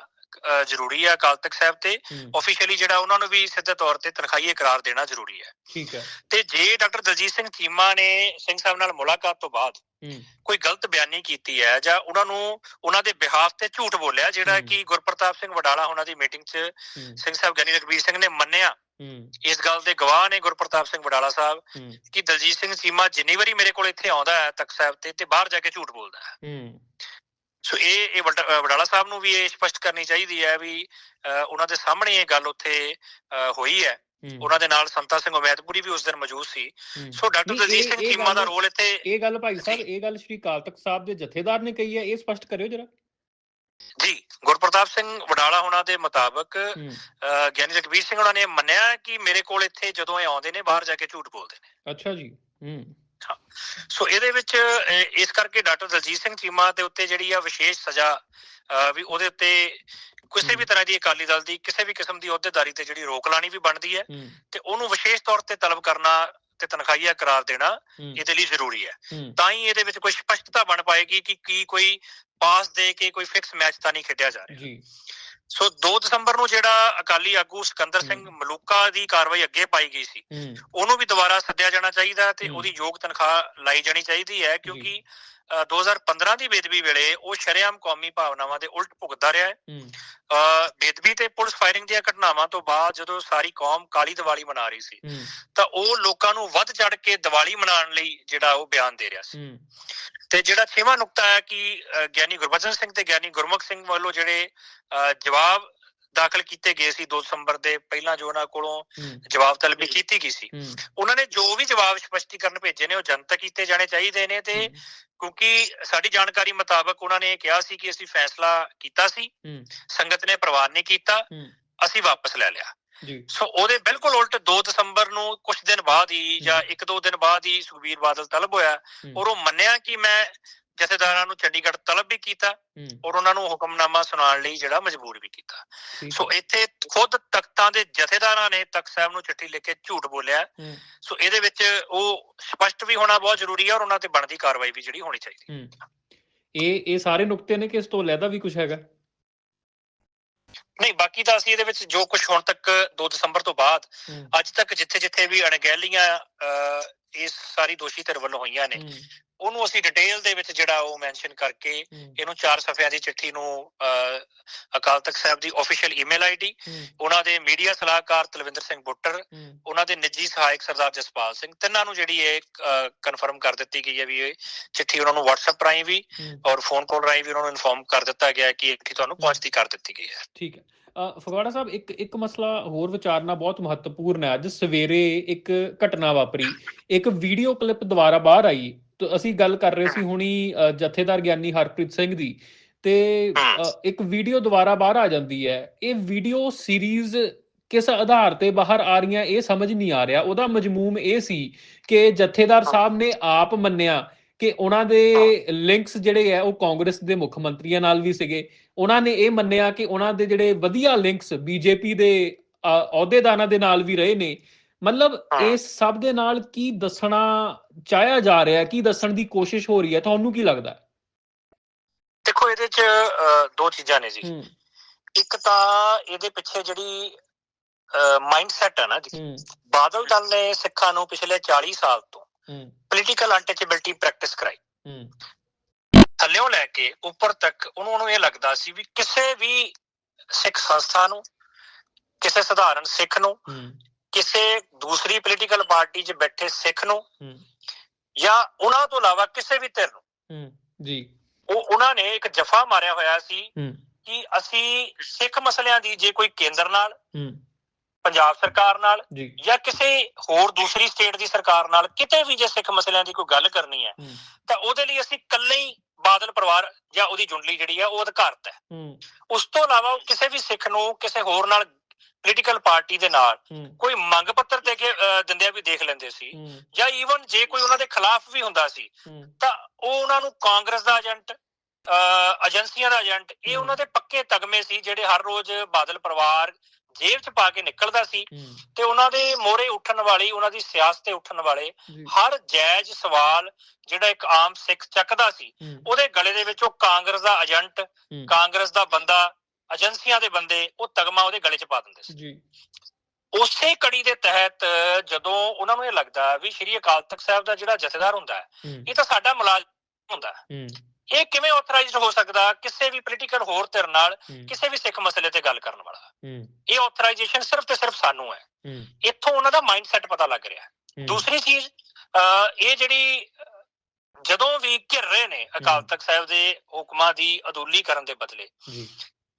ਜ਼ਰੂਰੀ ਹੈ ਅਕਾਲ ਤਖਤ ਸਾਹਿਬ ਤੇ। ਆਫੀਸ਼ੀਅਲੀ ਜਿਹੜਾ ਉਹਨਾਂ ਨੂੰ ਵੀ ਸਿੱਧੇ ਤੌਰ ਤੇ ਤਨਖਾਹੀਏ ਕਰਾਰ ਦੇਣਾ ਜ਼ਰੂਰੀ ਹੈ। ਠੀਕ ਹੈ। ਤੇ ਜੇ ਡਾਕਟਰ ਦਲਜੀਤ ਸਿੰਘ ਚੀਮਾ ਨੇ ਸਿੰਘ ਸਾਹਿਬ ਨਾਲ ਮੁਲਾਕਾਤ ਤੋਂ ਬਾਅਦ ਕੋਈ ਗਲਤ ਬਿਆਨੀ ਕੀਤੀ ਹੈ ਜਾਂ ਉਹਨਾਂ ਨੂੰ ਉਹਨਾਂ ਦੇ ਬਿਹਾਫ ਤੇ ਝੂਠ ਬੋਲਿਆ ਜਿਹੜਾ। ਕਿ ਗੁਰਪ੍ਰਤਾਪ ਸਿੰਘ ਵਡਾਲਾ ਉਹਨਾਂ ਦੀ ਮੀਟਿੰਗ 'ਚ ਸਿੰਘ ਸਾਹਿਬ ਗਿਆਨੀ ਰਘਬੀਰ ਸਿੰਘ ਨੇ ਮੰਨਿਆ। ਇਸ ਗੱਲ ਦੇ ਗਵਾਹ ਨੇ ਗੁਰਪ੍ਰਤਾਪ ਸਿੰਘ ਵਡਾਲਾ ਸਾਹਿਬ ਕਿ ਦਲਜੀਤ ਸਿੰਘ ਚੀਮਾ ਜਿੰਨੀ ਵਾਰੀ ਮੇਰੇ ਕੋਲ ਇੱਥੇ ਆਉਂਦਾ ਹੈ ਤਖਤ ਸਾਹਿਬ ਤੇ ਤੇ ਬਾਹਰ ਜਾ ਕੇ ਝੂਠ ਬੋਲਦਾ ਹੈ। ਹੂੰ, ਸੋ ਇਹ ਇਹ ਵਡਾਲਾ ਸਾਹਿਬ ਨੂੰ ਵੀ ਇਹ ਸਪਸ਼ਟ ਕਰਨੀ ਚਾਹੀਦੀ ਹੈ ਵੀ ਉਹਨਾਂ ਦੇ ਸਾਹਮਣੇ ਇਹ ਗੱਲ ਉੱਥੇ ਹੋਈ ਹੈ। ਉਹਨਾਂ ਦੇ ਨਾਲ ਸੰਤਾ ਸਿੰਘ ਉਮੈਦਪੁਰੀ ਵੀ ਉਸ ਦਿਨ ਮੌਜੂਦ ਸੀ। ਸੋ ਡਾਕਟਰ ਦਲਜੀਤ ਸਿੰਘ ਚੀਮਾ ਦਾ ਰੋਲ ਇੱਥੇ ਇਹ ਗੱਲ ਭਾਈ ਸਾਹਿਬ ਇਹ ਗੱਲ ਸ਼੍ਰੀ ਤਖਤ ਸਾਹਿਬ ਦੇ ਜਥੇਦਾਰ ਨੇ ਕਹੀ ਹੈ ਇਹ ਸਪਸ਼ਟ ਕਰਿਓ ਜਰਾ। ਜੀ ਗੁਰਪ੍ਰਤਾਪ ਸਿੰਘ ਵਡਾਲਾ ਉਹਨਾਂ ਦੇ ਮੁਤਾਬਕ ਗਿਆਨੀ ਰਘਬੀਰ ਸਿੰਘ ਉਹਨਾਂ ਨੇ ਮੰਨਿਆ ਕਿ ਮੇਰੇ ਕੋਲ ਇੱਥੇ ਜਦੋਂ ਇਹ ਆਉਂਦੇ ਨੇ ਬਾਹਰ ਜਾ ਕੇ ਝੂਠ ਬੋਲਦੇ ਨੇ। ਅੱਛਾ ਜੀ। ਹੂੰ। ਸੋ ਇਹਦੇ ਵਿੱਚ ਇਸ ਕਰਕੇ ਡਾਕਟਰ ਦਲਜੀਤ ਸਿੰਘ ਚੀਮਾ ਦੇ ਉੱਤੇ ਜਿਹੜੀ ਆ ਵਿਸ਼ੇਸ਼ ਸਜ਼ਾ ਵੀ ਉਹਦੇ ਉੱਤੇ ਕਿਸੇ ਵੀ ਤਰ੍ਹਾਂ ਦੀ ਅਕਾਲੀ ਦਲ ਦੀ ਕਿਸੇ ਵੀ ਕਿਸਮ ਦੀ ਅਹੁਦੇਦਾਰੀ ਤੇ ਜਿਹੜੀ ਰੋਕ ਲਾਣੀ ਵੀ ਬਣਦੀ ਹੈ ਤੇ ਉਹਨੂੰ ਵਿਸ਼ੇਸ਼ ਤੌਰ ਤੇ ਤਲਬ ਕਰਨਾ ਤੇ ਤਨਖਾਹੀਆ ਕਰਾਰ ਦੇਣਾ ਇਹਦੇ ਲਈ ਜ਼ਰੂਰੀ ਹੈ ਹੂੰ ਤਾਂ ਹੀ ਇਹਦੇ ਵਿੱਚ ਕੋਈ ਸਪਸ਼ਟਤਾ ਬਣ ਪਾਏਗੀ ਕਿ ਕੀ ਕੋਈ ਪਾਸ ਦੇ ਕੇ ਕੋਈ ਫਿਕਸ ਮੈਚ ਤਾਂ ਨਹੀਂ ਖੇਡਿਆ ਜਾ ਰਿਹਾ ਜੀ ਸੋ 2 ਦਸੰਬਰ ਨੂੰ ਜਿਹੜਾ ਅਕਾਲੀ ਆਗੂ ਸਿਕੰਦਰ ਸਿੰਘ। ਮਲੂਕਾ ਦੀ ਕਾਰਵਾਈ ਅੱਗੇ ਪਾਈ ਗਈ ਸੀ ਉਹਨੂੰ ਵੀ ਦੁਬਾਰਾ ਸੱਦਿਆ ਜਾਣਾ ਚਾਹੀਦਾ ਤੇ। ਉਹਦੀ ਯੋਗ ਤਨਖਾਹ ਲਾਈ ਜਾਣੀ ਚਾਹੀਦੀ ਹੈ ਕਿਉਂਕਿ 2015 ਦੀ ਬੇਦਬੀ ਵੇਲੇ ਉਹ ਸ਼ਰੇਆਮ ਕੌਮੀ ਭਾਵਨਾਵਾਂ ਦੇ ਉਲਟ ਭੁਗਤਦਾ ਰਿਹਾ ਹੈ। ਬੇਦਬੀ ਤੇ ਪੁਲਿਸ ਫਾਇਰਿੰਗ ਦੀਆਂ ਘਟਨਾਵਾਂ ਤੋਂ ਬਾਅਦ ਜਦੋਂ ਸਾਰੀ ਕੌਮ ਕਾਲੀ ਦੀਵਾਲੀ ਮਨਾ ਰਹੀ ਸੀ ਤਾਂ ਉਹ ਲੋਕਾਂ ਨੂੰ ਵੱਧ ਚੜ ਕੇ ਦੀਵਾਲੀ ਮਨਾਉਣ ਲਈ ਜਿਹੜਾ ਉਹ ਬਿਆਨ ਦੇ ਰਿਹਾ ਸੀ। ਤੇ ਜਿਹੜਾ ਛੇਵਾਂ ਨੁਕਤਾ ਹੈ ਕਿ ਗਿਆਨੀ ਗੁਰਬਚਨ ਸਿੰਘ ਤੇ ਗਿਆਨੀ ਗੁਰਮੁਖ ਸਿੰਘ ਵੱਲੋਂ ਜਿਹੜੇ ਜਵਾਬ ਦਾਖਲ ਕੀਤੇ ਗਏ ਸੀ 2 ਦਸੰਬਰ ਦੇ ਪਹਿਲਾਂ ਜੋ ਉਹਨਾਂ ਕੋਲੋਂ ਜਵਾਬ ਤਲਬੀ ਕੀਤੀ ਗਈ ਸੀ। ਉਹਨਾਂ ਨੇ ਜੋ ਵੀ ਜਵਾਬ ਸਪਸ਼ਟੀਕਰਨ ਭੇਜੇ ਨੇ ਉਹ ਜਨਤਕ ਕੀਤੇ ਜਾਣੇ ਚਾਹੀਦੇ ਨੇ ਤੇ ਕਿਉਂਕਿ ਸਾਡੀ ਜਾਣਕਾਰੀ ਮੁਤਾਬਕ ਉਹਨਾਂ ਨੇ ਇਹ ਕਿਹਾ ਸੀ ਕਿ ਅਸੀਂ ਫੈਸਲਾ ਕੀਤਾ ਸੀ। ਸੰਗਤ ਨੇ ਪ੍ਰਵਾਨ ਨਹੀਂ ਕੀਤਾ। ਅਸੀਂ ਵਾਪਸ ਲੈ ਲਿਆ। ਜੀ। ਸੋ ਉਹਦੇ ਬਿਲਕੁਲ ਉਲਟ 2 ਦਸੰਬਰ ਨੂੰ ਕੁਝ ਦਿਨ ਬਾਅਦ ਹੀ ਜਾਂ 1-2 ਦਿਨ ਬਾਅਦ ਹੀ ਸੁਖਬੀਰ ਬਾਦਲ ਤਲਬ ਹੋਇਆ ਔਰ ਉਹ ਮੰਨਿਆ ਕਿ ਮੈਂ ਜਥੇਦਾਰਾਂ ਨੂੰ ਚੰਡੀਗੜ੍ਹ ਤਲਬ ਵੀ ਕੀਤਾ ਔਰ ਉਹਨਾਂ ਨੂੰ ਹੁਕਮਨਾਮਾ ਸੁਣਾਉਣ ਲਈ ਜਿਹੜਾ ਮਜਬੂਰ ਵੀ ਕੀਤਾ। ਸੋ ਇੱਥੇ ਖੁਦ ਤਖਤਾਂ ਦੇ ਜਥੇਦਾਰਾਂ ਨੇ ਤਖਤ ਸਾਹਿਬ ਨੂੰ ਚਿੱਠੀ ਲਿਖ ਕੇ ਝੂਠ ਬੋਲਿਆ। ਸੋ ਇਹਦੇ ਵਿੱਚ ਉਹ ਸਪਸ਼ਟ ਵੀ ਹੋਣਾ ਬਹੁਤ ਜ਼ਰੂਰੀ ਹੈ ਔਰ ਉਹਨਾਂ ਤੇ ਬਣਦੀ ਕਾਰਵਾਈ ਵੀ ਜਿਹੜੀ ਹੋਣੀ ਚਾਹੀਦੀ ਇਹ ਇਹ ਸਾਰੇ ਨੁਕਤੇ ਨੇ ਕਿ ਇਸ ਤੋਂ ਲੈਦਾ ਵੀ ਕੁਝ ਹੈਗਾ? ਨਹੀਂ ਬਾਕੀ ਤਾਂ ਅਸੀਂ ਇਹਦੇ ਵਿੱਚ ਜੋ ਕੁਝ ਹੁਣ ਤੱਕ 2 ਦਸੰਬਰ ਤੋਂ ਬਾਅਦ ਅੱਜ ਤੱਕ ਜਿੱਥੇ ਜਿੱਥੇ ਵੀ ਅਣਗਹਿਲੀਆਂ ਇਸ ਸਾਰੀ ਦੋਸ਼ੀ ਧਿਰ ਵੱਲੋਂ ਹੋਈਆਂ ਨੇ ਉਹਨੂੰ ਅਸੀਂ ਡਿਟੇਲ ਦੇ ਵਿੱਚ ਜਿਹੜਾ ਉਹ ਮੈਂਸ਼ਨ ਕਰਕੇ ਇਹਨੂੰ ਚਾਰ ਸਫ਼ਿਆਂ ਦੀ ਚਿੱਠੀ ਨੂੰ ਅਕਾਲ ਤਖਤ ਸਾਹਿਬ ਦੀ ਆਫੀਸ਼ੀਅਲ ਈਮੇਲ ਆਈਡੀ ਉਹਨਾਂ ਦੇ ਮੀਡੀਆ ਸਲਾਹਕਾਰ ਤਲਵਿੰਦਰ ਸਿੰਘ ਬੁੱਟਰ ਉਹਨਾਂ ਦੇ ਨਿੱਜੀ ਸਹਾਇਕ ਸਰਦਾਰ ਜਸਪਾਲ ਸਿੰਘ ਤਿੰਨਾਂ ਨੂੰ ਜਿਹੜੀ ਇਹ ਕਨਫਰਮ ਕਰ ਦਿੱਤੀ ਗਈ ਹੈ ਵੀ ਇਹ ਚਿੱਠੀ ਉਹਨਾਂ ਨੂੰ WhatsApp ਰਾਹੀਂ ਵੀ ਔਰ ਫੋਨ ਕਾਲ ਰਾਹੀਂ ਵੀ ਉਹਨਾਂ ਨੂੰ ਇਨਫੋਰਮ ਕਰ ਦਿੱਤਾ ਗਿਆ ਹੈ ਕਿ ਇਹ ਚਿੱਠੀ ਤੁਹਾਨੂੰ ਪਹੁੰਚਦੀ ਕਰ ਦਿੱਤੀ ਗਈ ਹੈ। ਠੀਕ ਹੈ। ਫਗਵਾੜਾ ਸਾਹਿਬ ਇੱਕ ਇੱਕ ਮਸਲਾ ਹੋਰ ਵਿਚਾਰਨਾ ਬਹੁਤ ਮਹੱਤਵਪੂਰਨ ਹੈ। ਅੱਜ ਸਵੇਰੇ ਇੱਕ ਘਟਨਾ ਵਾਪਰੀ। ਇੱਕ ਵੀਡੀਓ ਕਲਿੱਪ ਦੁਬਾਰਾ ਬਾਹਰ ਆਈ। ਅਸੀਂ ਗੱਲ ਕਰ ਰਹੇ ਸੀ ਹੁਣੀ ਜਥੇਦਾਰ ਗਿਆਨੀ ਹਰਪ੍ਰੀਤ ਸਿੰਘ ਦੀ। ਤੇ ਇੱਕ ਵੀਡੀਓ ਦੁਬਾਰਾ ਬਾਹਰ ਆ ਜਾਂਦੀ ਹੈ। ਇਹ ਵੀਡੀਓ ਸੀਰੀਜ਼ ਕਿਸ ਆਧਾਰ ਤੇ ਬਾਹਰ ਆ ਰਹੀਆਂ ਇਹ ਸਮਝ ਨਹੀਂ ਆ ਰਿਹਾ। ਉਹਦਾ ਮਜਮੂਮ ਇਹ ਸੀ ਕਿ ਜਥੇਦਾਰ ਸਾਹਿਬ ਨੇ ਆਪ ਮੰਨਿਆ ਕਿ ਉਹਨਾਂ ਦੇ ਲਿੰਕਸ ਜਿਹੜੇ ਆ ਉਹ ਕਾਂਗਰਸ ਦੇ ਮੁੱਖ ਮੰਤਰੀਆਂ ਨਾਲ ਵੀ ਸੀਗੇ। ਉਹਨਾਂ ਨੇ ਇਹ ਮੰਨਿਆ ਕਿ ਉਹਨਾਂ ਦੇ ਜਿਹੜੇ ਵਧੀਆ ਲਿੰਕਸ ਬੀਜੇਪੀ ਦੇ ਅਹੁਦੇਦਾਰਾਂ ਦੇ ਨਾਲ ਵੀ ਰਹੇ ਨੇ। ਮਤਲਬ। ਇਸ ਸਭ ਦੇ ਨਾਲ ਕੀ ਦੱਸਣਾ ਚਾਹਿਆ ਜਾ ਰਿਹਾ ਹੈ? ਕੀ ਦੱਸਣ ਦੀ ਕੋਸ਼ਿਸ਼ ਹੋ ਰਹੀ ਹੈ? ਤੁਹਾਨੂੰ ਕੀ ਲੱਗਦਾ? ਦੇਖੋ ਇਹਦੇ 'ਚ ਦੋ ਚੀਜ਼ਾਂ ਨੇ ਜੀ। ਇੱਕ ਤਾਂ ਇਹਦੇ ਪਿੱਛੇ ਜਿਹੜੀ ਮਾਈਂਡਸੈਟ ਹੈ ਨਾ ਜੀ। ਬਾਦਲ ਦਲ ਨੇ ਸਿੱਖਾਂ ਨੂੰ ਪਿਛਲੇ 40 ਸਾਲ ਤੋਂ ਪੋਲੀਟੀਕਲ ਅਨਟਚੇਬਿਲਟੀ ਪ੍ਰੈਕਟਿਸ ਕਰਾਈ। ਹੂੰ। ਥੱਲਿਓਂ ਲੈ ਕੇ ਉੱਪਰ ਤੱਕ ਉਹਨੂੰ ਉਹਨੂੰ ਇਹ ਲੱਗਦਾ ਸੀ ਵੀ ਕਿਸੇ ਵੀ ਸਿੱਖ ਸੰਸਥਾ ਨੂੰ ਕਿਸੇ ਸਧਾਰਨ ਸਿੱਖ ਨੂੰ ਕਿਸੇ ਦੂਸਰੀ ਪੋਲੀਟੀਕਲ ਪਾਰਟੀ 'ਚ ਬੈਠੇ ਸਿੱਖ ਨੂੰ ਜਾਂ ਉਹਨਾਂ ਤੋਂ ਇਲਾਵਾ ਕਿਸੇ ਵੀ ਧਿਰ ਨੂੰ ਜੀ। ਉਹ ਉਹਨਾਂ ਨੇ ਇੱਕ ਜਫਾ ਮਾਰਿਆ ਹੋਇਆ ਸੀ ਕਿ ਅਸੀਂ ਸਿੱਖ ਮਸਲਿਆਂ ਦੀ ਜੇ ਕੋਈ ਕੇਂਦਰ ਨਾਲ ਹੂੰ। ਪੰਜਾਬ ਸਰਕਾਰ ਨਾਲ ਜੀ। ਕਿਸੇ ਹੋਰ ਦੂਸਰੀ ਸਟੇਟ ਦੀ ਸਰਕਾਰ ਨਾਲ ਕਿਤੇ ਵੀ ਜੇ ਸਿੱਖ ਮਸਲਿਆਂ ਦੀ ਕੋਈ ਗੱਲ ਕਰਨੀ ਹੈ ਤਾਂ ਉਹਦੇ ਲਈ ਅਸੀਂ ਇਕੱਲੇ ਹੀ ਬਾਦਲ ਪਰਿਵਾਰ ਜਾਂ ਉਹਦੀ ਜੁੰਡਲੀ ਜਿਹੜੀ ਹੈ ਉਹ ਅਧਿਕਾਰਤ ਹੈ। ਹੂੰ। ਉਸ ਤੋਂ ਇਲਾਵਾ ਕਿਸੇ ਵੀ ਸਿੱਖ ਨੂੰ ਕਿਸੇ ਹੋਰ ਨਾਲ ਪੋਲੀਟੀਕਲ ਪਾਰਟੀ ਦੇ ਨਾਲ ਕੋਈ ਮੰਗ ਪੱਤਰ ਦੇ ਕੇ ਦਿੰਦਿਆਂ ਵੀ ਦੇਖ ਲੈਂਦੇ ਸੀ। ਜਾਂ ਈਵਨ ਜੇ ਕੋਈ ਉਹਨਾਂ ਦੇ ਖਿਲਾਫ ਵੀ ਹੁੰਦਾ ਸੀ ਤਾਂ ਉਹ ਉਹਨਾਂ ਨੂੰ ਕਾਂਗਰਸ ਦਾ ਏਜੰਟ ਏਜੰਸੀਆਂ ਦਾ ਏਜੰਟ ਇਹ। ਉਹਨਾਂ ਦੇ ਪੱਕੇ ਤਗਮੇ ਸੀ ਜਿਹੜੇ ਹਰ ਰੋਜ਼ ਬਾਦਲ ਪਰਿਵਾਰ ਜੇਬ 'ਚ ਪਾ ਕੇ ਨਿਕਲਦਾ ਸੀ ਤੇ ਉਹਨਾਂ ਦੇ ਮੋਹਰੇ ਉੱਠਣ ਵਾਲੀ ਉਹਨਾਂ ਦੀ ਸਿਆਸਤ ਤੇ ਉੱਠਣ ਵਾਲੇ ਹਰ ਜਾਇਜ਼ ਸਵਾਲ ਜਿਹੜਾ ਇੱਕ ਆਮ ਸਿੱਖ ਚੱਕਦਾ ਸੀ ਉਹਦੇ ਗਲੇ ਦੇ ਵਿੱਚ ਉਹ ਕਾਂਗਰਸ ਦਾ ਏਜੰਟ ਕਾਂਗਰਸ ਦਾ ਬੰਦਾ ਏਜੰਸੀਆਂ ਦੇ ਬੰਦੇ ਉਹ ਤਗਮਾ ਉਹਦੇ ਗਲੇ 'ਚ ਪਾ ਦਿੰਦੇ ਸੀ। ਜੀ। ਉਸੇ ਕੜੀ ਦੇ ਤਹਿਤ ਜਦੋਂ ਉਹਨਾਂ ਨੂੰ ਇਹ ਲੱਗਦਾ ਵੀ ਸ਼੍ਰੀ ਅਕਾਲ ਤਖਤ ਸਾਹਿਬ ਦਾ ਜਿਹੜਾ ਜਥੇਦਾਰ ਹੁੰਦਾ ਹੈ ਇਹ ਤਾਂ ਸਾਡਾ ਮੁਲਾਜ਼ਮ ਹੁੰਦਾ ਹੈ। ਇਹ ਕਿਵੇਂ ਆਥੋਰਾਈਜ਼ਡ ਹੋ ਸਕਦਾ ਕਿਸੇ ਵੀ ਪੋਲੀਟੀਕਲ ਹੋਰ ਧਿਰ ਨਾਲ ਕਿਸੇ ਵੀ ਸਿੱਖ ਮਸਲੇ ਤੇ ਗੱਲ ਕਰਨ ਵਾਲਾ? ਇਹ ਆਥੋਰਾਈਜੇਸ਼ਨ ਸਿਰਫ ਤੇ ਸਿਰਫ ਸਾਨੂੰ ਹੈ। ਇੱਥੋਂ ਉਹਨਾਂ ਦਾ ਮਾਈਂਡਸੈਟ ਪਤਾ ਲੱਗ ਰਿਹਾ ਦੂਸਰੀ ਚੀਜ਼ ਇਹ ਜਿਹੜੀ ਜਦੋਂ ਵੀ ਘਿਰ ਰਹੇ ਨੇ ਅਕਾਲ। ਤਖਤ ਸਾਹਿਬ ਦੇ ਹੁਕਮਾਂ ਦੀ ਅਦੁੱਲੀ ਕਰਨ ਦੇ ਬਦਲੇ